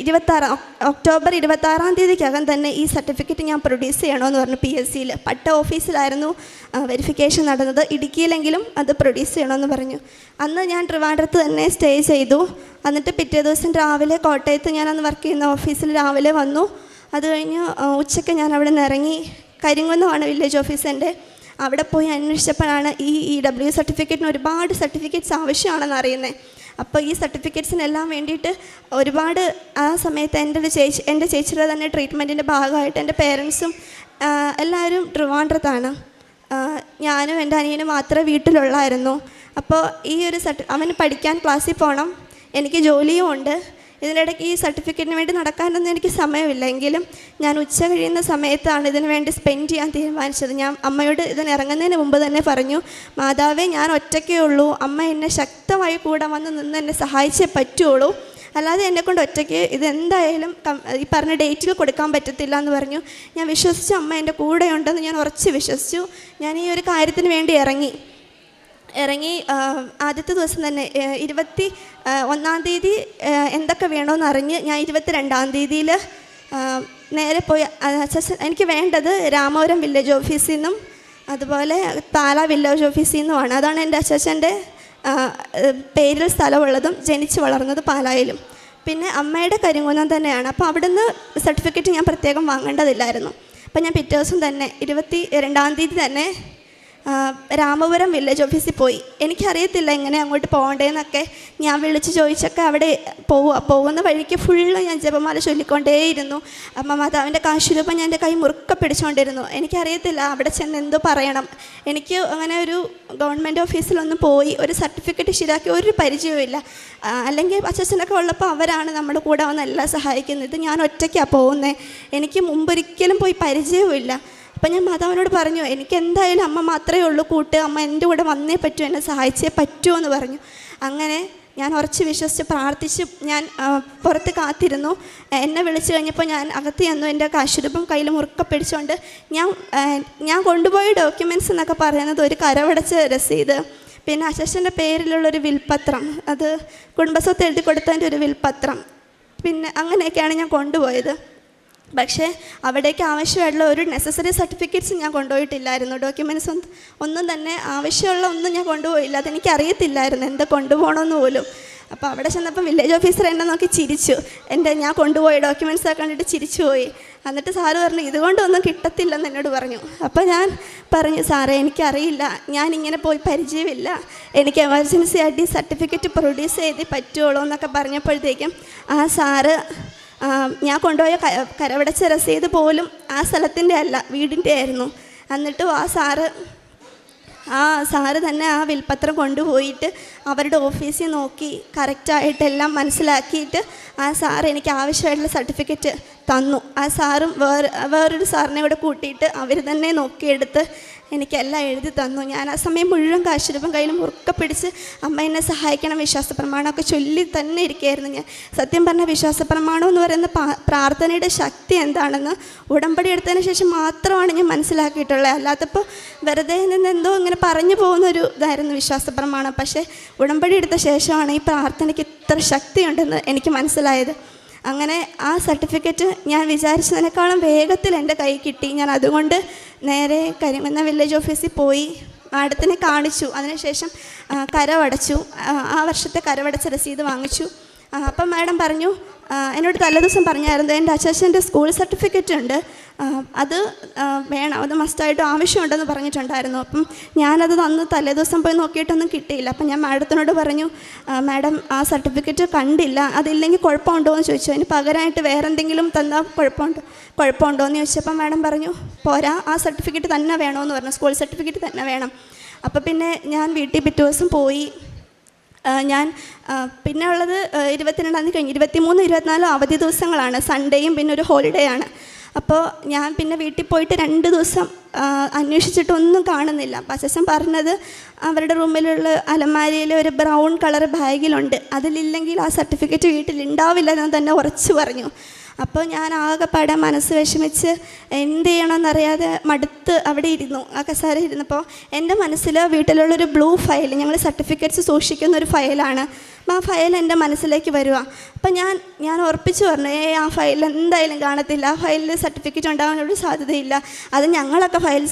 ഇരുപത്താറ് ഒക്ടോബർ ഇരുപത്താറാം തീയതിക്കകം തന്നെ ഈ സർട്ടിഫിക്കറ്റ് ഞാൻ പ്രൊഡ്യൂസ് ചെയ്യണമെന്ന് പറഞ്ഞു പി എസ് സിയിൽ പട്ട ഓഫീസിലായിരുന്നു വെരിഫിക്കേഷൻ നടന്നത്. ഇടുക്കിയിലെങ്കിലും അത് പ്രൊഡ്യൂസ് ചെയ്യണമെന്ന് പറഞ്ഞു. അന്ന് ഞാൻ ട്രിവാൻഡ്രത്ത് തന്നെ സ്റ്റേ ചെയ്തു. എന്നിട്ട് പിറ്റേ ദിവസം രാവിലെ കോട്ടയത്ത് ഞാൻ വർക്ക് ചെയ്യുന്ന ഓഫീസിൽ രാവിലെ വന്നു. അത് കഴിഞ്ഞ് ഉച്ചയ്ക്ക് ഞാൻ അവിടെ നിന്ന് ഇറങ്ങി കരിങ്കുന്നമാണ് വില്ലേജ് ഓഫീസിന്റെ അവിടെ പോയി അന്വേഷിച്ചപ്പോഴാണ് ഈ ഇ ഡബ്ല്യു സർട്ടിഫിക്കറ്റിന് ഒരുപാട് സർട്ടിഫിക്കറ്റ്സ് ആവശ്യമാണെന്ന് അറിയുന്നത് അപ്പോൾ ഈ സർട്ടിഫിക്കറ്റ്സിനെല്ലാം വേണ്ടിയിട്ട് ഒരുപാട് ആ സമയത്ത് എന്റെ ഒരു ചേച്ചി എന്റെ ചേച്ചിയുടെ തന്നെ ട്രീറ്റ്മെന്റിന്റെ ഭാഗമായിട്ട് എന്റെ പേരൻസും എല്ലാവരും ട്രിവാൻഡ്രത്താണ്. ഞാനും എന്റെ അനിയനും മാത്രമേ വീട്ടിലുള്ളായിരുന്നു. അപ്പോൾ ഈ ഒരു സർട്ടി അവന് പഠിക്കാൻ ക്ലാസ്സിൽ പോകണം. എനിക്ക് ജോലിയും ഉണ്ട്. ഇതിനിടയ്ക്ക് ഈ സർട്ടിഫിക്കറ്റിന് വേണ്ടി നടക്കാനൊന്നും എനിക്ക് സമയമില്ല. എങ്കിലും ഞാൻ ഉച്ച കഴിയുന്ന സമയത്താണ് ഇതിന് വേണ്ടി സ്പെൻഡ് ചെയ്യാൻ തീരുമാനിച്ചത്. ഞാൻ അമ്മയോട് ഇതിന് ഇറങ്ങുന്നതിന് മുമ്പ് തന്നെ പറഞ്ഞു മാതാവേ ഞാൻ ഒറ്റയ്ക്കേ ഉള്ളൂ. അമ്മ എന്നെ ശക്തമായി കൂടെ വന്ന് നിന്ന് എന്നെ സഹായിച്ചേ പറ്റുള്ളൂ. അല്ലാതെ എന്നെക്കൊണ്ട് ഒറ്റയ്ക്ക് ഇതെന്തായാലും ഈ പറഞ്ഞ ഡേറ്റിൽ കൊടുക്കാൻ പറ്റത്തില്ല എന്ന് പറഞ്ഞു. ഞാൻ വിശ്വസിച്ചു അമ്മ എന്റെ കൂടെ ഉണ്ടെന്ന് ഞാൻ ഉറച്ച് വിശ്വസിച്ചു. ഞാൻ ഈ ഒരു കാര്യത്തിന് വേണ്ടി ഇറങ്ങി. ഇറങ്ങി ആദ്യത്തെ ദിവസം തന്നെ ഇരുപത്തി ഒന്നാം തീയതി എന്തൊക്കെ വേണമെന്ന് അറിഞ്ഞ് ഞാൻ ഇരുപത്തി രണ്ടാം തീയതിയിൽ നേരെ പോയി എനിക്ക് വേണ്ടത് രാമപുരം വില്ലേജ് ഓഫീസിൽ നിന്നും അതുപോലെ താല വില്ലേജ് ഓഫീസിൽ നിന്നുമാണ് അതാണ് എന്റെ അച്ഛന്റെ പേരിൽ സ്ഥലമുള്ളതും ജനിച്ച് വളർന്നത് പാലായിലും. പിന്നെ അമ്മയുടെ കരിങ്കുന്നം തന്നെയാണ്. അപ്പോൾ അവിടുന്ന് സർട്ടിഫിക്കറ്റ് ഞാൻ പ്രത്യേകം വാങ്ങേണ്ടതില്ലായിരുന്നു. അപ്പം ഞാൻ പിറ്റേ ദിവസം തന്നെ ഇരുപത്തി രണ്ടാം തീയതി തന്നെ രാമപുരം വില്ലേജ് ഓഫീസിൽ പോയി. എനിക്കറിയത്തില്ല എങ്ങനെ അങ്ങോട്ട് പോകണ്ടേന്നൊക്കെ ഞാൻ വിളിച്ച് ചോദിച്ചൊക്കെ അവിടെ പോവുക പോകുന്ന വഴിക്ക് ഫുള്ള് ഞാൻ ജപമാല ചൊല്ലിക്കൊണ്ടേയിരുന്നു. അമ്മ മാതാവിന്റെ കാശുരൂപം ഞാൻ എന്റെ കൈ മുറുക്ക പിടിച്ചുകൊണ്ടിരുന്നു എനിക്കറിയത്തില്ല അവിടെ ചെന്ന് എന്തോ പറയണം. എനിക്ക് അങ്ങനെ ഒരു ഗവൺമെന്റ് ഓഫീസിലൊന്നും പോയി ഒരു സർട്ടിഫിക്കറ്റ് ശരിയാക്കി ഒരു പരിചയവുമില്ല. അല്ലെങ്കിൽ അച്ഛനൊക്കെ ഉള്ളപ്പോൾ അവരാണ് നമ്മുടെ കൂടെ വന്ന് എല്ലാം സഹായിക്കുന്നത്. ഞാൻ ഒറ്റയ്ക്കാണ് പോകുന്നത് എനിക്ക് മുമ്പൊരിക്കലും പോയി പരിചയവുമില്ല. അപ്പം ഞാൻ മാതാവിനോട് പറഞ്ഞു എനിക്ക് എന്തായാലും അമ്മ മാത്രമേ ഉള്ളൂ കൂട്ട് അമ്മ എന്റെ കൂടെ വന്നേ പറ്റൂ എന്നെ സഹായിച്ചേ പറ്റുമോ എന്ന് പറഞ്ഞു. അങ്ങനെ ഞാൻ ഉറച്ച് വിശ്വസിച്ച് പ്രാർത്ഥിച്ച് ഞാൻ പുറത്ത് കാത്തിരുന്നു. എന്നെ വിളിച്ചു കഴിഞ്ഞപ്പോൾ ഞാൻ അകത്ത് ചെന്നു എന്റെ കാശുരൂപം കയ്യിൽ മുറുക്ക പിടിച്ചുകൊണ്ട് ഞാൻ ഞാൻ കൊണ്ടുപോയ ഡോക്യുമെന്റ്സ് എന്നൊക്കെ പറയുന്നത് ഒരു കരവടച്ച രസീത്. പിന്നെ അശേഷന്റെ പേരിലുള്ളൊരു വിൽപ്പത്രം അത് കുടുംബസ്വത്ത് എഴുതി കൊടുത്തതിന്റെ ഒരു വിൽപ്പത്രം പിന്നെ അങ്ങനെയൊക്കെയാണ് ഞാൻ കൊണ്ടുപോയത്. പക്ഷേ അവിടേക്ക് ആവശ്യമായിട്ടുള്ള ഒരു നെസസറി സർട്ടിഫിക്കറ്റ്സ് ഞാൻ കൊണ്ടുപോയിട്ടില്ലായിരുന്നു. ഡോക്യുമെന്റ്സ് ഒന്നും ഒന്നും തന്നെ ആവശ്യമുള്ള ഒന്നും ഞാൻ കൊണ്ടുപോയില്ല. അതെനിക്ക് അറിയത്തില്ലായിരുന്നു എന്താ കൊണ്ടുപോകണമെന്ന് പോലും. അപ്പോൾ അവിടെ ചെന്നപ്പോൾ വില്ലേജ് ഓഫീസർ എന്നെ നോക്കി ചിരിച്ചു. എന്റെ ഞാൻ കൊണ്ടുപോയ? ഡോക്യുമെന്റ്സ് ഒക്കെ കണ്ടിട്ട് ചിരിച്ചു പോയി. എന്നിട്ട് സാറ് പറഞ്ഞു ഇതുകൊണ്ടൊന്നും കിട്ടത്തില്ലെന്ന് എന്നോട് പറഞ്ഞു. അപ്പോൾ ഞാൻ പറഞ്ഞു സാറേ എനിക്കറിയില്ല. ഞാൻ ഇങ്ങനെ പോയി പരിചയമില്ല. എനിക്ക് എമർജൻസി ആയിട്ട് ഈ സർട്ടിഫിക്കറ്റ് പ്രൊഡ്യൂസ് ചെയ്തേ പറ്റുള്ളൂ എന്നൊക്കെ പറഞ്ഞപ്പോഴത്തേക്കും ആ സാറ് ഞാൻ കൊണ്ടുപോയ ക കരവടച്ച രസീത് പോലും ആ സ്ഥലത്തിന്റെ അല്ല വീടിന്റെ ആയിരുന്നു. എന്നിട്ടും ആ സാറ് ആ സാറ് തന്നെ ആ വിൽപ്പത്രം കൊണ്ടുപോയിട്ട് അവരുടെ ഓഫീസിൽ നോക്കി കറക്റ്റായിട്ടെല്ലാം മനസ്സിലാക്കിയിട്ട് ആ സാർ എനിക്ക് ആവശ്യമായിട്ടുള്ള സർട്ടിഫിക്കറ്റ് തന്നു. ആ സാറും വേറെ വേറൊരു സാറിനെ കൂടെ കൂട്ടിയിട്ട് അവർ തന്നെ നോക്കിയെടുത്ത് എനിക്കെല്ലാം എഴുതി തന്നു. ഞാൻ ആ സമയം മുഴുവൻ കാശുരൂപം കയ്യിൽ മുറുക്ക പിടിച്ച് അമ്മ എന്നെ സഹായിക്കണം വിശ്വാസ പ്രമാണമൊക്കെ ചൊല്ലി തന്നെ ഇരിക്കുകയായിരുന്നു ഞാൻ. സത്യം പറഞ്ഞ വിശ്വാസ പ്രമാണം എന്ന് പറയുന്ന പ്രാർത്ഥനയുടെ ശക്തി എന്താണെന്ന് ഉടമ്പടി എടുത്തതിന് ശേഷം മാത്രമാണ് ഞാൻ മനസ്സിലാക്കിയിട്ടുള്ളത്. അല്ലാത്തപ്പോൾ വെറുതെ നിന്ന് എന്തോ ഇങ്ങനെ പറഞ്ഞു പോകുന്നൊരു ഇതായിരുന്നു വിശ്വാസ പ്രമാണം. പക്ഷേ ഉടമ്പടി എടുത്ത ശേഷമാണ് ഈ പ്രാർത്ഥനയ്ക്ക് ഇത്ര ശക്തിയുണ്ടെന്ന് എനിക്ക് മനസ്സിലായത്. അങ്ങനെ ആ സർട്ടിഫിക്കറ്റ് ഞാൻ വിചാരിച്ചതിനേക്കാളും വേഗത്തിൽ എന്റെ കൈ കിട്ടി. ഞാൻ അതുകൊണ്ട് നേരെ കരിമന്ന വില്ലേജ് ഓഫീസിൽ പോയി മാഡത്തിനെ കാണിച്ചു. അതിനുശേഷം കരവടച്ചു. ആ, വർഷത്തെ കരവടച്ച രസീത് വാങ്ങിച്ചു. അപ്പം മാഡം പറഞ്ഞു എന്നോട് തലേദിവസം പറഞ്ഞായിരുന്നു എന്റെ അച്ചാച്ചന്റെ സ്കൂൾ സർട്ടിഫിക്കറ്റ് ഉണ്ട്. അത് വേണം. അത് മസ്റ്റായിട്ടും ആവശ്യമുണ്ടെന്ന് പറഞ്ഞിട്ടുണ്ടായിരുന്നു. അപ്പം ഞാനത് തന്ന് തലേദിവസം പോയി നോക്കിയിട്ടൊന്നും കിട്ടിയില്ല. അപ്പം ഞാൻ മാഡത്തിനോട് പറഞ്ഞു മാഡം ആ സർട്ടിഫിക്കറ്റ് കണ്ടില്ല. അതില്ലെങ്കിൽ കുഴപ്പമുണ്ടോ എന്ന് ചോദിച്ചു. അതിന് പകരമായിട്ട് വേറെ എന്തെങ്കിലും തന്നാൽ കുഴപ്പമുണ്ടോ കുഴപ്പമുണ്ടോ എന്ന് ചോദിച്ചപ്പോൾ മാഡം പറഞ്ഞു പോരാ ആ സർട്ടിഫിക്കറ്റ് തന്നെ വേണമെന്ന് പറഞ്ഞു. സ്കൂൾ സർട്ടിഫിക്കറ്റ് തന്നെ വേണം. അപ്പോൾ പിന്നെ ഞാൻ വീട്ടിൽ പിറ്റേ ദിവസം പോയി. ഞാൻ പിന്നെ ഉള്ളത് ഇരുപത്തിരണ്ടാം തീയതി കഴിഞ്ഞ് ഇരുപത്തിമൂന്ന് ഇരുപത്തിനാലും അവധി ദിവസങ്ങളാണ്. സൺഡേയും പിന്നെ ഒരു ഹോളിഡേ ആണ്. അപ്പോൾ ഞാൻ പിന്നെ വീട്ടിൽ പോയിട്ട് രണ്ട് ദിവസം അന്വേഷിച്ചിട്ടൊന്നും കാണുന്നില്ല. അപ്പോൾ അച്ഛൻ പറഞ്ഞത് അവരുടെ റൂമിലുള്ള അലമാരിയിൽ ഒരു ബ്രൗൺ കളർ ബാഗിലുണ്ട്. അതിലില്ലെങ്കിൽ ആ സർട്ടിഫിക്കറ്റ് വീട്ടിൽ ഉണ്ടാവില്ല എന്ന് തന്നെ ഉറച്ചു പറഞ്ഞു. അപ്പോൾ ഞാൻ ആകെപ്പാടെ മനസ്സ് വിഷമിച്ച് എന്ത് ചെയ്യണമെന്നറിയാതെ മടുത്ത് അവിടെ ഇരുന്നു. ആ കസാര ഇരുന്നപ്പോൾ എന്റെ മനസ്സിൽ വീട്ടിലുള്ളൊരു ബ്ലൂ ഫയൽ ഞങ്ങൾ സർട്ടിഫിക്കറ്റ്സ് സൂക്ഷിക്കുന്ന ഒരു ഫയലാണ്. ആ ഫയൽ എന്റെ മനസ്സിലേക്ക് വരിക അപ്പം ഞാൻ ഞാൻ ഉറപ്പിച്ചു പറഞ്ഞു ഏ ആ ഫയൽ എന്തായാലും കാണത്തില്ല. ആ ഫയലിൽ സർട്ടിഫിക്കറ്റ് ഉണ്ടാകാനൊരു സാധ്യതയില്ല. അത് ഞങ്ങളൊക്കെ ഫയൽ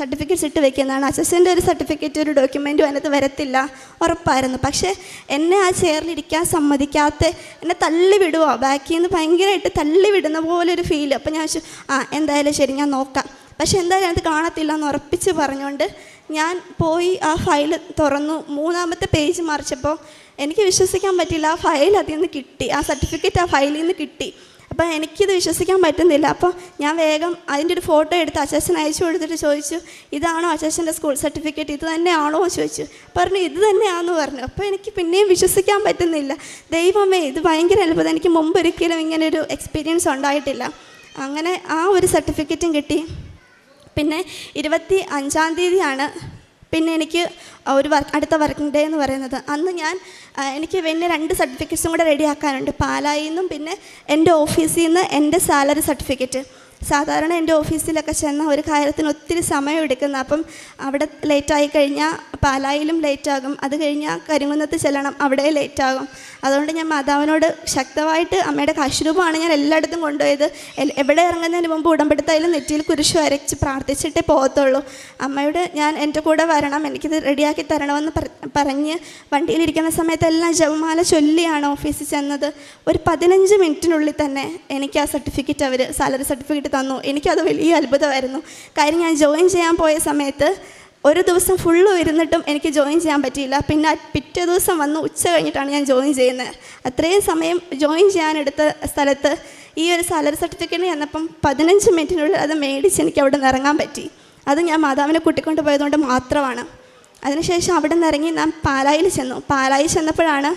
സർട്ടിഫിക്കറ്റ്സ് ഇട്ട് വെക്കുന്നതാണ്. അസിസ്റ്റന്റ് ഒരു സർട്ടിഫിക്കറ്റ് ഒരു ഡോക്യുമെന്റും അതിനകത്ത് വരത്തില്ല. ഉറപ്പായിരുന്നു. പക്ഷേ എന്നെ ആ ചെയറിലിരിക്കാൻ സമ്മതിക്കാത്ത എന്നെ തള്ളി വിടുവോ? ബാക്കിൽ നിന്ന് ഭയങ്കരമായിട്ട് തള്ളി വിടുന്ന പോലെ ഒരു ഫീൽ അപ്പം ഞാൻ ആ എന്തായാലും ശരി ഞാൻ നോക്കാം. പക്ഷെ എന്തായാലും അത് കാണത്തില്ല എന്ന് ഉറപ്പിച്ച് പറഞ്ഞുകൊണ്ട് ഞാൻ പോയി ആ ഫയൽ തുറന്നു. മൂന്നാമത്തെ പേജ് മറിച്ചപ്പോൾ എനിക്ക് വിശ്വസിക്കാൻ പറ്റില്ല. ആ ഫയൽ അതിൽ നിന്ന് കിട്ടി. ആ സർട്ടിഫിക്കറ്റ് ആ ഫയലിൽ നിന്ന് കിട്ടി. അപ്പോൾ എനിക്കിത് വിശ്വസിക്കാൻ പറ്റുന്നില്ല. അപ്പോൾ ഞാൻ വേഗം അതിന്റെ ഒരു ഫോട്ടോ എടുത്ത് അച്ചാച്ചൻ അയച്ചു കൊടുത്തിട്ട് ചോദിച്ചു ഇതാണോ അച്ചാച്ചന്റെ സ്കൂൾ സർട്ടിഫിക്കറ്റ് ഇത് തന്നെയാണോ? ചോദിച്ചു. പറഞ്ഞു ഇത് തന്നെയാണെന്ന് പറഞ്ഞു. അപ്പോൾ എനിക്ക് പിന്നെയും വിശ്വസിക്കാൻ പറ്റുന്നില്ല. ദൈവമേ ഇത് ഭയങ്കര അത്ഭുതം. എനിക്ക് മുമ്പ് ഒരിക്കലും ഇങ്ങനെ ഒരു എക്സ്പീരിയൻസ് ഉണ്ടായിട്ടില്ല. അങ്ങനെ ആ ഒരു സർട്ടിഫിക്കറ്റും കിട്ടി. പിന്നെ ഇരുപത്തി അഞ്ചാം തീയതിയാണ് പിന്നെ എനിക്ക് ഒരു വർക്ക് അടുത്ത വർക്കിംഗ് ഡേ എന്ന് പറയുന്നത്. അന്ന് ഞാൻ എനിക്ക് പിന്നെ രണ്ട് സർട്ടിഫിക്കറ്റ്സും കൂടെ റെഡിയാക്കാനുണ്ട് പാലായിൽ നിന്നും പിന്നെ എന്റെ ഓഫീസിൽ നിന്ന് എന്റെ സാലറി സർട്ടിഫിക്കറ്റ് സാധാരണ എന്റെ ഓഫീസിലൊക്കെ ചെന്ന ഒരു കാര്യത്തിന് ഒത്തിരി സമയം എടുക്കുന്ന അപ്പം അവിടെ ലേറ്റായി കഴിഞ്ഞാൽ പാലായിലും ലേറ്റാകും. അത് കഴിഞ്ഞാൽ കരിങ്കുന്നത്ത് ചെല്ലണം. അവിടെ ലേറ്റാകും. അതുകൊണ്ട് ഞാൻ മാതാവിനോട് ശക്തമായിട്ട് അമ്മയുടെ കാശുരൂപമാണ് ഞാൻ എല്ലായിടത്തും കൊണ്ടുപോയത്. എവിടെ ഇറങ്ങുന്നതിന് മുമ്പ് ഉടമ്പെടുത്തായാലും നെറ്റിയിൽ കുരിശ് വരച്ച് പ്രാർത്ഥിച്ചിട്ടേ പോകത്തുള്ളൂ. അമ്മയോട് ഞാൻ എന്റെ കൂടെ വരണം. എനിക്കിത് റെഡിയാക്കി തരണമെന്ന് പറ- പറഞ്ഞ് വണ്ടിയിലിരിക്കുന്ന സമയത്തെല്ലാം ജപമാല ചൊല്ലിയാണ് ഓഫീസിൽ ചെന്നത്. ഒരു പതിനഞ്ച് മിനിറ്റിനുള്ളിൽ തന്നെ എനിക്ക് ആ സർട്ടിഫിക്കറ്റ് അവർ സാലറി സർട്ടിഫിക്കറ്റ് തന്നു. എനിക്കത് വലിയ അത്ഭുതമായിരുന്നു. കാര്യം ഞാൻ ജോയിൻ ചെയ്യാൻ പോയ സമയത്ത് ഒരു ദിവസം ഫുള്ള് ഇരുന്നിട്ടും എനിക്ക് ജോയിൻ ചെയ്യാൻ പറ്റിയില്ല. പിന്നെ പിറ്റേ ദിവസം വന്ന് ഉച്ച കഴിഞ്ഞിട്ടാണ് ഞാൻ ജോയിൻ ചെയ്യുന്നത്. അത്രയും സമയം ജോയിൻ ചെയ്യാനെടുത്ത സ്ഥലത്ത് ഈ ഒരു സാലറി സർട്ടിഫിക്കറ്റിന് ചെന്നപ്പം പതിനഞ്ച് മിനിറ്റിനുള്ളിൽ അത് മേടിച്ച് എനിക്ക് അവിടെ നിന്ന് ഇറങ്ങാൻ പറ്റി. അത് ഞാൻ മാതാവിനെ കൂട്ടിക്കൊണ്ട് പോയതുകൊണ്ട് മാത്രമാണ്. അതിനുശേഷം അവിടെ നിന്ന് ഇറങ്ങി ഞാൻ പാലായിൽ ചെന്നു. പാലായിൽ ചെന്നപ്പോഴാണ്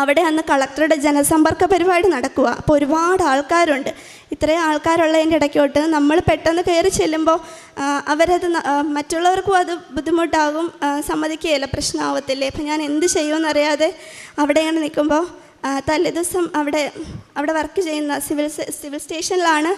അവിടെ അന്ന് കളക്ടറുടെ ജനസമ്പർക്ക പരിപാടി നടക്കുക. അപ്പോൾ ഒരുപാട് ആൾക്കാരുണ്ട്. ഇത്രയും ആൾക്കാരുള്ളതിന്റെ ഇടയ്ക്കോട്ട് നമ്മൾ പെട്ടെന്ന് കയറി ചെല്ലുമ്പോൾ അവരത് മറ്റുള്ളവർക്കും അത് ബുദ്ധിമുട്ടാകും സമ്മതിക്കുകയില്ല പ്രശ്നമാവത്തില്ലേ? അപ്പം ഞാൻ എന്ത് ചെയ്യുമെന്നറിയാതെ അവിടെ ഇങ്ങനെ നിൽക്കുമ്പോൾ തലേദിവസം അവിടെ അവിടെ വർക്ക് ചെയ്യുന്ന സിവിൽ സിവിൽ സ്റ്റേഷനിലാണ്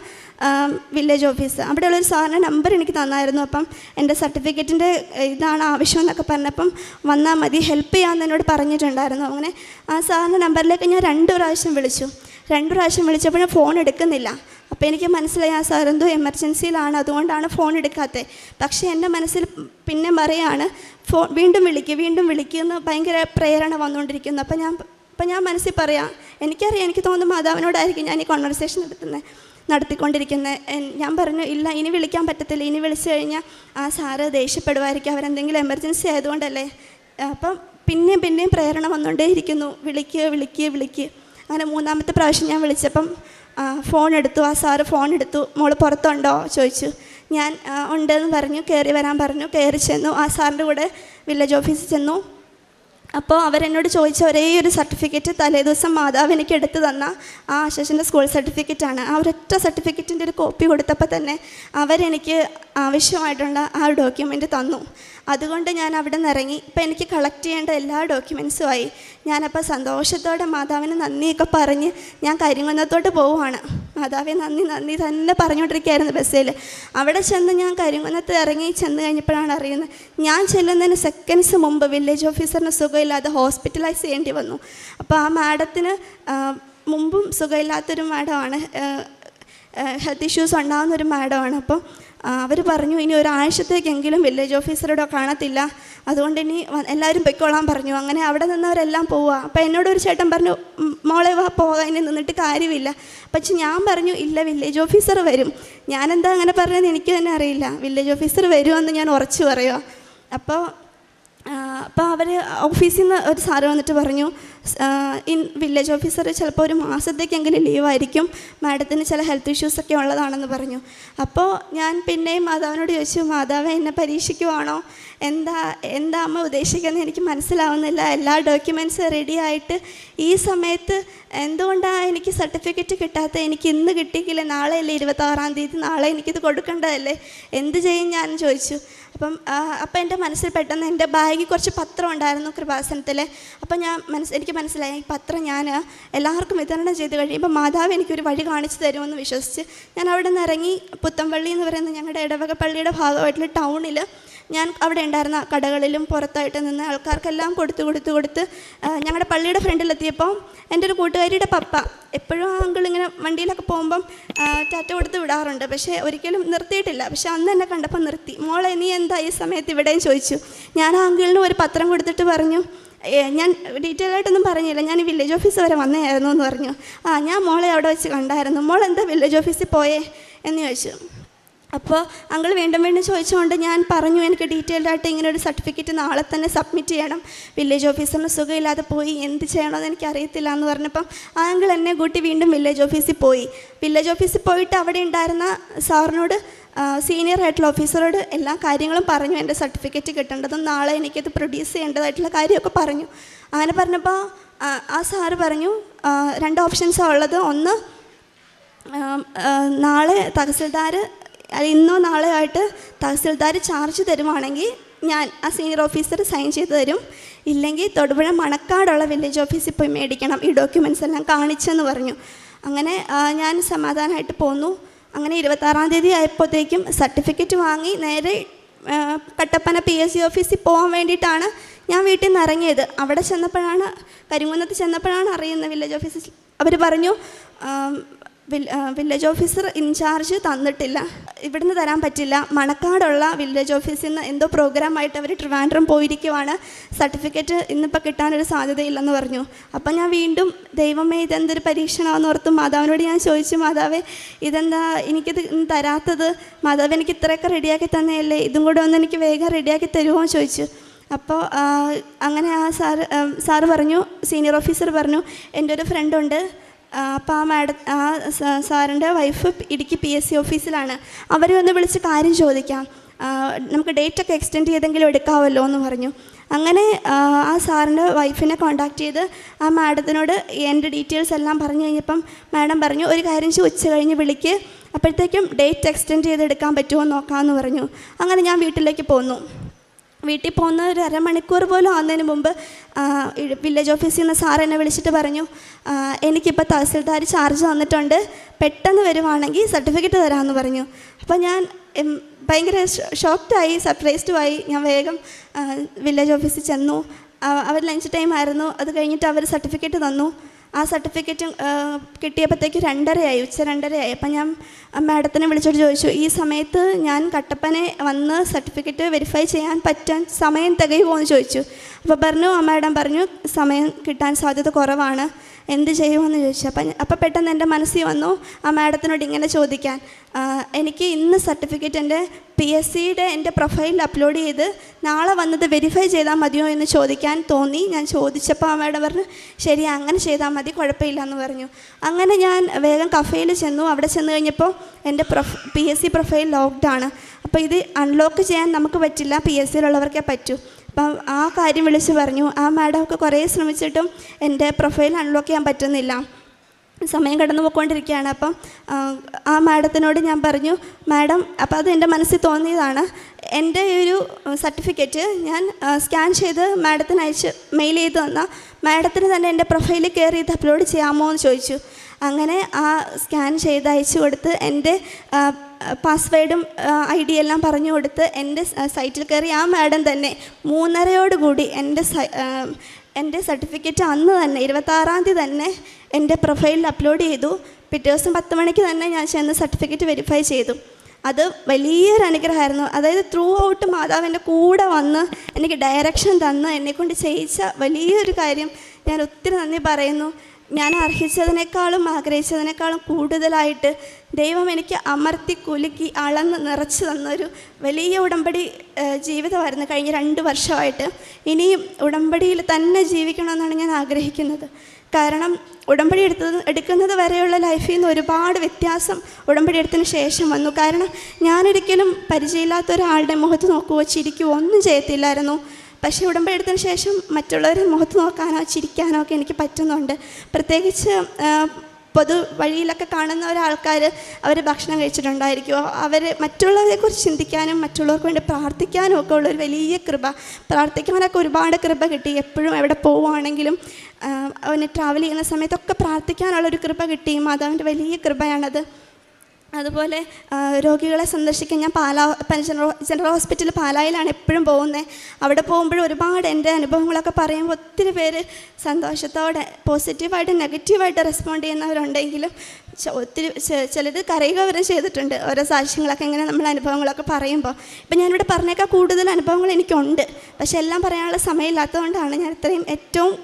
വില്ലേജ് ഓഫീസ് അവിടെയുള്ളൊരു സാറിന്റെ നമ്പർ എനിക്ക് തന്നായിരുന്നു. അപ്പം എന്റെ സർട്ടിഫിക്കറ്റിന്റെ ഇതാണ് ആവശ്യം എന്നൊക്കെ പറഞ്ഞപ്പം വന്നാൽ മതി ഹെൽപ്പ് ചെയ്യാമെന്ന് എന്നോട് പറഞ്ഞിട്ടുണ്ടായിരുന്നു. അങ്ങനെ ആ സാറിന്റെ നമ്പറിലേക്ക് ഞാൻ രണ്ട് പ്രാവശ്യം വിളിച്ചു. രണ്ട് പ്രാവശ്യം വിളിച്ചപ്പോഴും ഫോൺ എടുക്കുന്നില്ല. അപ്പോൾ എനിക്ക് മനസ്സിലായി ആ സാർ എന്തോ എമർജൻസിയിലാണ് അതുകൊണ്ടാണ് ഫോൺ എടുക്കാത്തത് പക്ഷേ എന്റെ മനസ്സിൽ പിന്നെ പറയാണ് ഫോൺ വീണ്ടും വിളിക്കുക വീണ്ടും വിളിക്കുക എന്ന് ഭയങ്കര പ്രേരണ വന്നുകൊണ്ടിരിക്കുന്നു. അപ്പോൾ ഞാൻ അപ്പം ഞാൻ മനസ്സിൽ പറയാം എനിക്കറിയാം എനിക്ക് തോന്നുന്നു മാതാവിനോടായിരിക്കും ഞാൻ ഈ കോൺവെർസേഷൻ നടത്തുന്നത് നടത്തിക്കൊണ്ടിരിക്കുന്നത് ഞാൻ പറഞ്ഞു ഇല്ല ഇനി വിളിക്കാൻ പറ്റത്തില്ല. ഇനി വിളിച്ചു കഴിഞ്ഞാൽ ആ സാറ് ദേഷ്യപ്പെടുമായിരിക്കും അവരെന്തെങ്കിലും എമർജൻസി ആയതുകൊണ്ടല്ലേ. അപ്പം പിന്നെയും പിന്നെയും പ്രേരണ വന്നുകൊണ്ടേ ഇരിക്കുന്നു വിളിക്കുക വിളിക്കുക വിളിക്കുക അങ്ങനെ മൂന്നാമത്തെ പ്രാവശ്യം ഞാൻ വിളിച്ചപ്പം ഫോൺ എടുത്തു. ആ സാറ് ഫോൺ എടുത്തു. മോൾ പുറത്തുണ്ടോ? ചോദിച്ചു. ഞാൻ ഉണ്ടെന്ന് പറഞ്ഞു. കയറി വരാൻ പറഞ്ഞു. കയറി ചെന്നു. ആ സാറിന്റെ കൂടെ വില്ലേജ് ഓഫീസിൽ ചെന്നു. അപ്പോൾ അവരെന്നോട് ചോദിച്ച ഒരേ ഒരു സർട്ടിഫിക്കറ്റ് തലേദിവസം മാതാവ് എനിക്ക് എടുത്തു തന്ന ആ ആശേഷന്റെ സ്കൂൾ സർട്ടിഫിക്കറ്റാണ്. ആ ഒരൊറ്റ സർട്ടിഫിക്കറ്റിന്റെ ഒരു കോപ്പി കൊടുത്തപ്പോൾ തന്നെ അവരെനിക്ക് ആവശ്യമായിട്ടുള്ള ആ ഡോക്യുമെന്റ് തന്നു. അതുകൊണ്ട് ഞാൻ അവിടെ നിന്ന് ഇറങ്ങി. ഇപ്പം എനിക്ക് കളക്ട് ചെയ്യേണ്ട എല്ലാ ഡോക്യുമെൻസും ആയി. ഞാനപ്പോൾ സന്തോഷത്തോടെ മാതാവിന് നന്ദിയൊക്കെ പറഞ്ഞ് ഞാൻ കരിങ്കുന്നത്തോട്ട് പോവുകയാണ് മാതാവെ നന്ദി നന്ദി തന്നെ പറഞ്ഞുകൊണ്ടിരിക്കുകയായിരുന്നു ബസ്സിൽ. അവിടെ ചെന്ന് ഞാൻ കരിങ്കുന്നത്ത് ഇറങ്ങി ചെന്ന് കഴിഞ്ഞപ്പോഴാണ് അറിയുന്നത് ഞാൻ ചെല്ലുന്നതിന് സെക്കൻഡ്സ് മുമ്പ് വില്ലേജ് ഓഫീസറിന് സുഖമില്ലാതെ ഹോസ്പിറ്റലൈസ് ചെയ്യേണ്ടി വന്നു. അപ്പോൾ ആ മാഡത്തിന് മുമ്പും സുഖമില്ലാത്തൊരു മാഡമാണ് ഹെൽത്ത് ഇഷ്യൂസ് ഉണ്ടാകുന്നൊരു മാഡമാണ്. അപ്പോൾ അവർ പറഞ്ഞു ഇനി ഒരാഴ്ചത്തേക്കെങ്കിലും വില്ലേജ് ഓഫീസറുടെ കാണത്തില്ല. അതുകൊണ്ട് ഇനി എല്ലാവരും പൊയ്ക്കോളാൻ പറഞ്ഞു. അങ്ങനെ അവിടെ നിന്നവരെല്ലാം പോവുക. അപ്പം എന്നോട് ഒരു ചേട്ടൻ പറഞ്ഞു "ഉം, മോളെ വാ പോകാൻ ഇനി നിന്നിട്ട് കാര്യമില്ല. പക്ഷെ ഞാൻ പറഞ്ഞു ഇല്ല വില്ലേജ് ഓഫീസർ വരും. ഞാനെന്താ അങ്ങനെ പറഞ്ഞതെന്ന് എനിക്ക് തന്നെ അറിയില്ല. വില്ലേജ് ഓഫീസർ വരുമെന്ന് ഞാൻ ഉറച്ചു പറയുക അപ്പോൾ അപ്പോൾ അവർ ഓഫീസിൽ നിന്ന് ഒരു സാറ് വന്നിട്ട് പറഞ്ഞു ഇൻ വില്ലേജ് ഓഫീസർ ചിലപ്പോൾ ഒരു മാസത്തേക്കെങ്കിലും ലീവായിരിക്കും. മാഡത്തിന് ചില ഹെൽത്ത് ഇഷ്യൂസ് ഒക്കെ ഉള്ളതാണെന്ന് പറഞ്ഞു. അപ്പോൾ ഞാൻ പിന്നെയും മാതാവിനോട് ചോദിച്ചു മാതാവ് എന്നെ പരീക്ഷിക്കുവാണോ? എന്താ എന്താ അമ്മ ഉദ്ദേശിക്കുന്നത് എനിക്ക് മനസ്സിലാവുന്നില്ല. എല്ലാ ഡോക്യുമെന്റ്സ് റെഡി ആയിട്ട് ഈ സമയത്ത് എന്തുകൊണ്ടാണ് എനിക്ക് സർട്ടിഫിക്കറ്റ് കിട്ടാത്ത? എനിക്ക് ഇന്ന് കിട്ടിയില്ല നാളെ അല്ലേ ഇരുപത്താറാം തീയതി. നാളെ എനിക്കിത് കൊടുക്കേണ്ടതല്ലേ? എന്ത് ചെയ്യും ഞാൻ ചോദിച്ചു. അപ്പം അപ്പം എന്റെ മനസ്സിൽ പെട്ടെന്ന് എന്റെ ബാഗിൽ കുറച്ച് പത്രം ഉണ്ടായിരുന്നു കൃപാസനത്തിൽ. അപ്പം ഞാൻ മനസ്സ് എനിക്ക് മനസ്സിലായി പത്രം ഞാൻ എല്ലാവർക്കും വിതരണം ചെയ്ത് കഴിയുമ്പോൾ മാതാവ് എനിക്കൊരു വഴി കാണിച്ചു തരുമെന്ന് വിശ്വസിച്ച് ഞാൻ അവിടെ നിന്ന് ഇറങ്ങി പുത്തമ്പള്ളി എന്ന് പറയുന്ന ഞങ്ങളുടെ ഇടവക പള്ളിയുടെ ഭാഗമായിട്ടുള്ള ടൗണിൽ ഞാൻ അവിടെ ഉണ്ടായിരുന്ന കടകളിലും പുറത്തായിട്ട് നിന്ന് ആൾക്കാർക്കെല്ലാം കൊടുത്ത് കൊടുത്ത് കൊടുത്ത് ഞങ്ങളുടെ പള്ളിയുടെ ഫ്രണ്ടിലെത്തിയപ്പോൾ എന്റെ ഒരു കൂട്ടുകാരിയുടെ പപ്പ എപ്പോഴും ആ അങ്കിൾ ഇങ്ങനെ വണ്ടിയിലൊക്കെ പോകുമ്പം ടാറ്റ കൊടുത്ത് വിടാറുണ്ട്. പക്ഷേ ഒരിക്കലും നിർത്തിയിട്ടില്ല. പക്ഷേ അന്ന് എന്നെ കണ്ടപ്പോൾ നിർത്തി. മോളെ നീ എന്താ ഈ സമയത്ത് ഇവിടെയും ചോദിച്ചു? ഞാൻ ആ അങ്കിളിന് ഒരു പത്രം കൊടുത്തിട്ട് പറഞ്ഞു. ഞാൻ ഡീറ്റെയിൽ ആയിട്ടൊന്നും പറഞ്ഞില്ല. ഞാൻ വില്ലേജ് ഓഫീസ് വരെ വന്നതായിരുന്നു എന്ന് പറഞ്ഞു. ആ ഞാൻ മോളെ അവിടെ വെച്ച് കണ്ടായിരുന്നു. മോൾ എന്താ വില്ലേജ് ഓഫീസിൽ പോയേ? എന്ന് ചോദിച്ചു. അപ്പോൾ അങ്കിൾ വീണ്ടും വീണ്ടും ചോദിച്ചുകൊണ്ട് ഞാൻ പറഞ്ഞു എനിക്ക് ഡീറ്റെയിൽഡ് ആയിട്ട് ഇങ്ങനെ ഒരു സർട്ടിഫിക്കറ്റ് നാളെ തന്നെ സബ്മിറ്റ് ചെയ്യണം. വില്ലേജ് ഓഫീസറിന് സുഖമില്ലാതെ പോയി എന്ത് ചെയ്യണമെന്ന് എനിക്ക് അറിയത്തില്ല എന്ന് പറഞ്ഞപ്പം ആ അങ്കിൾ എന്നെ കൂട്ടി വീണ്ടും വില്ലേജ് ഓഫീസിൽ പോയി. വില്ലേജ് ഓഫീസിൽ പോയിട്ട് അവിടെ ഉണ്ടായിരുന്ന സാറിനോട് സീനിയർ ആയിട്ടുള്ള ഓഫീസറോട് എല്ലാ കാര്യങ്ങളും പറഞ്ഞു. എന്റെ സർട്ടിഫിക്കറ്റ് കിട്ടേണ്ടതും നാളെ എനിക്കത് പ്രൊഡ്യൂസ് ചെയ്യേണ്ടതായിട്ടുള്ള കാര്യമൊക്കെ പറഞ്ഞു. അങ്ങനെ പറഞ്ഞപ്പോൾ ആ സാറ് പറഞ്ഞു രണ്ട് ഓപ്ഷൻസാണ് ഉള്ളത്. ഒന്ന് നാളെ തഹസിൽദാർ അത് ഇന്നോ നാളെ ആയിട്ട് തഹസിൽദാർ ചാർജ് തരുവാണെങ്കിൽ ഞാൻ ആ സീനിയർ ഓഫീസർ സൈൻ ചെയ്ത് തരും. ഇല്ലെങ്കിൽ തൊടുപുഴ മണക്കാടുള്ള വില്ലേജ് ഓഫീസിൽ പോയി മേടിക്കണം. ഈ ഡോക്യുമെന്റ്സ് എല്ലാം കാണിച്ചെന്ന് പറഞ്ഞു. അങ്ങനെ ഞാൻ സമാധാനമായിട്ട് പോന്നു. അങ്ങനെ ഇരുപത്താറാം തീയതി ആയപ്പോഴത്തേക്കും സർട്ടിഫിക്കറ്റ് വാങ്ങി നേരെ കട്ടപ്പന പി എസ് സി ഓഫീസിൽ പോകാൻ വേണ്ടിയിട്ടാണ് ഞാൻ വീട്ടിൽ നിന്ന് ഇറങ്ങിയത്. അവിടെ ചെന്നപ്പോഴാണ് കരിങ്കുന്നത്ത് ചെന്നപ്പോഴാണ് അറിയുന്നത് വില്ലേജ് ഓഫീസിൽ അവർ പറഞ്ഞു വില്ലേജ് ഓഫീസർ ഇൻചാർജ് തന്നിട്ടില്ല. ഇവിടുന്ന് തരാൻ പറ്റില്ല. മണക്കാടുള്ള വില്ലേജ് ഓഫീസിൽ നിന്ന് എന്തോ പ്രോഗ്രാമായിട്ട് അവർ ട്രിവാൻഡ്രം പോയിരിക്കുവാണ്. സർട്ടിഫിക്കറ്റ് ഇന്നിപ്പോൾ കിട്ടാനൊരു സാധ്യതയില്ലെന്ന് പറഞ്ഞു. അപ്പം ഞാൻ വീണ്ടും ദൈവമേ ഇതെന്തൊരു പരീക്ഷണമെന്ന് ഓർത്ത് മാതാവിനോട് ഞാൻ ചോദിച്ചു മാതാവേ ഇതെന്താ എനിക്കിത് തരാത്തത്? മാതാവ് എനിക്ക് ഇത്രയൊക്കെ റെഡിയാക്കി തന്നെയല്ലേ? ഇതും കൂടെ ഒന്ന് എനിക്ക് വേഗം റെഡിയാക്കി തരുമോ? ചോദിച്ചു. അപ്പോൾ അങ്ങനെ ആ സാറ് സാറ് പറഞ്ഞു സീനിയർ ഓഫീസർ പറഞ്ഞു എന്റെ ഒരു ഫ്രണ്ടുണ്ട് അപ്പോൾ ആ മാഡം ആ സാറിന്റെ wife Idukki P S C ഓഫീസിലാണ്. അവരെ ഒന്ന് വിളിച്ച് കാര്യം ചോദിക്കാം. നമുക്ക് ഡേറ്റ് ഒക്കെ എക്സ്റ്റെൻഡ് ചെയ്തെങ്കിലും എടുക്കാമല്ലോ എന്ന് പറഞ്ഞു. അങ്ങനെ ആ, സാറിന്റെ വൈഫിനെ കോണ്ടാക്ട് ചെയ്ത് ആ മാഡത്തിനോട് എന്റെ ഡീറ്റെയിൽസ് എല്ലാം പറഞ്ഞു കഴിഞ്ഞപ്പം മാഡം പറഞ്ഞു ഒരു കാര്യം ഉച്ച കഴിഞ്ഞ് വിളിക്ക്. അപ്പോഴത്തേക്കും ഡേറ്റ് എക്സ്റ്റെൻഡ് ചെയ്ത് എടുക്കാൻ പറ്റുമോ നോക്കാമെന്ന് പറഞ്ഞു. അങ്ങനെ ഞാൻ വീട്ടിലേക്ക് പോന്നു. വീട്ടിൽ പോകുന്ന ഒരു അരമണിക്കൂർ പോലും ആകുന്നതിന് മുമ്പ് വില്ലേജ് ഓഫീസിൽ നിന്ന് സാർ എന്നെ വിളിച്ചിട്ട് പറഞ്ഞു എനിക്കിപ്പോൾ തഹസിൽദാർ ചാർജ് തന്നിട്ടുണ്ട് പെട്ടെന്ന് വരുവാണെങ്കിൽ സർട്ടിഫിക്കറ്റ് തരാമെന്ന് പറഞ്ഞു. അപ്പോൾ ഞാൻ ഭയങ്കര ഷോക്ക്ഡായി സർപ്രൈസ്ഡുമായി ഞാൻ വേഗം വില്ലേജ് ഓഫീസിൽ ചെന്നു. അവർ ലഞ്ച് ടൈം ആയിരുന്നു. അത് കഴിഞ്ഞിട്ട് അവർ സർട്ടിഫിക്കറ്റ് തന്നു. ആ സർട്ടിഫിക്കറ്റ് കിട്ടിയപ്പോഴത്തേക്ക് രണ്ടരയായി ഉച്ച രണ്ടരയായി. അപ്പം ഞാൻ മാഡത്തിനെ വിളിച്ചിട്ട് ചോദിച്ചു ഈ സമയത്ത് ഞാൻ കട്ടപ്പനെ വന്ന് സർട്ടിഫിക്കറ്റ് വെരിഫൈ ചെയ്യാൻ പറ്റാൻ സമയം തികയുമോ? എന്ന് ചോദിച്ചു. അപ്പോൾ പറഞ്ഞു ആ മാഡം പറഞ്ഞു സമയം കിട്ടാൻ സാധ്യത കുറവാണ് എന്ത് ചെയ്യുമെന്ന് ചോദിച്ചു. അപ്പം അപ്പം പെട്ടെന്ന് എന്റെ മനസ്സിൽ വന്നു ആ മാഡത്തിനോട് ഇങ്ങനെ ചോദിക്കാൻ. എനിക്ക് ഇന്ന് സർട്ടിഫിക്കറ്റ് എന്റെ പി എസ് സിയുടെ എന്റെ പ്രൊഫൈലിൽ അപ്ലോഡ് ചെയ്ത് നാളെ വന്നത് വെരിഫൈ ചെയ്താൽ മതിയോ എന്ന് ചോദിക്കാൻ തോന്നി. ഞാൻ ചോദിച്ചപ്പോൾ ആ മാഡം പറഞ്ഞു ശരി അങ്ങനെ ചെയ്താൽ മതി കുഴപ്പമില്ല എന്ന് പറഞ്ഞു. അങ്ങനെ ഞാൻ വേഗം കഫേയിൽ ചെന്നു. അവിടെ ചെന്ന് കഴിഞ്ഞപ്പോൾ എന്റെ പ്രൊഫ് പി എസ് സി പ്രൊഫൈൽ ലോക്ക്ഡാണ് അപ്പോൾ ഇത് അൺലോക്ക് ചെയ്യാൻ നമുക്ക് പറ്റില്ല പി എസ് സിയിലുള്ളവർക്കേ പറ്റൂ. അപ്പം ആ കാര്യം വിളിച്ച് പറഞ്ഞു. ആ മാഡമൊക്കെ കുറേ ശ്രമിച്ചിട്ടും എന്റെ പ്രൊഫൈൽ അൺലോക്ക് ചെയ്യാൻ പറ്റുന്നില്ല. സമയം കടന്നു പോയിക്കൊണ്ടിരിക്കുകയാണ്. അപ്പം ആ, മാഡത്തിനോട് ഞാൻ പറഞ്ഞു മാഡം അപ്പോൾ അത് എന്റെ മനസ്സിൽ തോന്നിയതാണ്. എന്റെ ഒരു സർട്ടിഫിക്കറ്റ് ഞാൻ സ്കാൻ ചെയ്ത് മാഡത്തിന് അയച്ച് മെയിൽ ചെയ്ത് തന്നാൽ മാഡത്തിന് തന്നെ എന്റെ പ്രൊഫൈലിൽ കയറി ഇത് അപ്ലോഡ് ചെയ്യാമോ എന്ന് ചോദിച്ചു. അങ്ങനെ ആ സ്കാൻ ചെയ്ത് അയച്ചു കൊടുത്ത് എന്റെ പാസ്വേഡും ഐ ഡി എല്ലാം പറഞ്ഞു കൊടുത്ത് എന്റെ സൈറ്റിൽ കയറി ആ മാഡം തന്നെ മൂന്നരയോടുകൂടി എന്റെ എന്റെ സർട്ടിഫിക്കറ്റ് അന്ന് തന്നെ ഇരുപത്താറാം തീയതി തന്നെ എന്റെ പ്രൊഫൈലിൽ അപ്ലോഡ് ചെയ്തു. പിറ്റേ ദിവസം പത്ത് മണിക്ക് തന്നെ ഞാൻ ചെന്ന് സർട്ടിഫിക്കറ്റ് വെരിഫൈ ചെയ്തു. അത് വലിയൊരു അനുഗ്രഹമായിരുന്നു. അതായത് ത്രൂ ഔട്ട് മാതാവിന്റെ കൂടെ വന്ന് എനിക്ക് ഡയറക്ഷൻ തന്ന് എന്നെക്കൊണ്ട് ചെയ്യിച്ച വലിയൊരു കാര്യം ഞാൻ ഒത്തിരി നന്ദി പറയുന്നു. ഞാൻ അർഹിച്ചതിനേക്കാളും ആഗ്രഹിച്ചതിനേക്കാളും കൂടുതലായിട്ട് ദൈവം എനിക്ക് അമർത്തി കുലുക്കി അളന്ന് നിറച്ച് തന്നൊരു വലിയ ഉടമ്പടി ജീവിതമായിരുന്നു കഴിഞ്ഞ രണ്ട് വർഷമായിട്ട്. ഇനിയും ഉടമ്പടിയിൽ തന്നെ ജീവിക്കണമെന്നാണ് ഞാൻ ആഗ്രഹിക്കുന്നത്. കാരണം ഉടമ്പടി എടുത്തത് എടുക്കുന്നത് വരെയുള്ള ലൈഫിൽ നിന്ന് ഒരുപാട് വ്യത്യാസം ഉടമ്പടി എടുത്തതിന് ശേഷം വന്നു. കാരണം ഞാനൊരിക്കലും പരിചയമില്ലാത്ത ഒരാളുടെ മുഖത്ത് നോക്കുകയോ ഒന്നും ചെയ്യത്തില്ലായിരുന്നു. പക്ഷേ ഉടമ്പടി എടുത്തതിന് ശേഷം മറ്റുള്ളവരുടെ മുഖത്ത് നോക്കാനോ ചിരിക്കാനോ ഒക്കെ എനിക്ക് പറ്റുന്നുണ്ട്. പ്രത്യേകിച്ച് പൊതു വഴിയിലൊക്കെ കാണുന്ന ഒരാൾക്കാർ അവർ ഭക്ഷണം കഴിച്ചിട്ടുണ്ടായിരിക്കുമോ അവർ മറ്റുള്ളവരെക്കുറിച്ച് ചിന്തിക്കാനും മറ്റുള്ളവർക്ക് വേണ്ടി പ്രാർത്ഥിക്കാനും ഒക്കെ ഉള്ളൊരു വലിയ കൃപ. പ്രാർത്ഥിക്കാനൊക്കെ ഒരുപാട് കൃപ കിട്ടി. എപ്പോഴും എവിടെ പോവുകയാണെങ്കിലും അവന് ട്രാവൽ ചെയ്യുന്ന സമയത്തൊക്കെ പ്രാർത്ഥിക്കാനുള്ളൊരു കൃപ കിട്ടി. മാതാവിന്റെ വലിയ കൃപയാണത്. അതുപോലെ രോഗികളെ സന്ദർശിക്കാൻ ഞാൻ പാലാ ജനറൽ ജനറൽ ഹോസ്പിറ്റൽ പാലായിലാണ് എപ്പോഴും പോകുന്നത് അവിടെ പോകുമ്പോഴും ഒരുപാട് എന്റെ അനുഭവങ്ങളൊക്കെ പറയുമ്പോൾ ഒത്തിരി പേര് സന്തോഷത്തോടെ പോസിറ്റീവായിട്ട് നെഗറ്റീവായിട്ട് റെസ്പോണ്ട് ചെയ്യുന്നവരുണ്ടെങ്കിലും ഒത്തിരി ചിലത് കരയുക വരെ ചെയ്തിട്ടുണ്ട് ഓരോ സാക്ഷ്യങ്ങളൊക്കെ ഇങ്ങനെ നമ്മൾ അനുഭവങ്ങളൊക്കെ പറയുമ്പോൾ. ഇപ്പം ഞാനിവിടെ പറഞ്ഞേക്കാൾ കൂടുതൽ അനുഭവങ്ങൾ എനിക്കുണ്ട്. പക്ഷെ എല്ലാം പറയാനുള്ള സമയമില്ലാത്തതുകൊണ്ടാണ് ഞാൻ ഇത്രയും ഏറ്റവും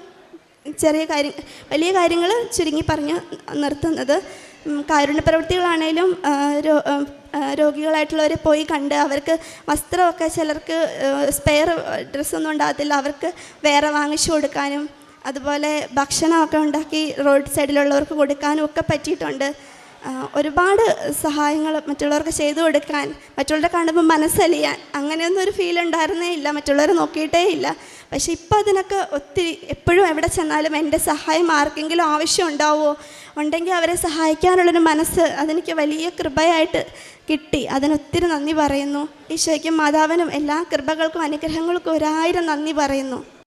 ചെറിയ കാര്യം വലിയ കാര്യങ്ങൾ ചുരുങ്ങി പറഞ്ഞ് നിർത്തുന്നത്. ഉം, കാരുണ്യ പ്രവൃത്തികളാണേലും ആ, രോ- ഉം, ആ, രോഗികളായിട്ടുള്ളവരെ പോയി കണ്ട് അവർക്ക് വസ്ത്രമൊക്കെ ചിലർക്ക് സ്പെയർ ഡ്രസ്സൊന്നും ഉണ്ടാകത്തില്ല അവർക്ക് വേറെ വാങ്ങിച്ചു കൊടുക്കാനും അതുപോലെ ഭക്ഷണമൊക്കെ ഉണ്ടാക്കി റോഡ് സൈഡിലുള്ളവർക്ക് കൊടുക്കാനും ഒക്കെ പറ്റിയിട്ടുണ്ട്. ഒരുപാട് സഹായങ്ങൾ മറ്റുള്ളവർക്ക് ചെയ്തു കൊടുക്കാൻ മറ്റുള്ളവരെ കാണുമ്പോൾ മനസ്സലിയാൻ അങ്ങനെയൊന്നും ഒരു ഫീൽ ഉണ്ടായിരുന്നേ ഇല്ല. മറ്റുള്ളവരെ നോക്കിയിട്ടേ ഇല്ല. പക്ഷേ ഇപ്പം അതിനൊക്കെ ഒത്തിരി എപ്പോഴും എവിടെ ചെന്നാലും എന്റെ സഹായം ആർക്കെങ്കിലും ആവശ്യം ഉണ്ടാവുമോ ഉണ്ടെങ്കിൽ അവരെ സഹായിക്കാനുള്ളൊരു മനസ്സ് അതെനിക്ക് വലിയ കൃപയായിട്ട് കിട്ടി. അതിനൊത്തിരി നന്ദി പറയുന്നു. ഈശോയ്ക്കും മാതാവിനും എല്ലാ കൃപകൾക്കും അനുഗ്രഹങ്ങൾക്കും ഒരായിരം നന്ദി പറയുന്നു.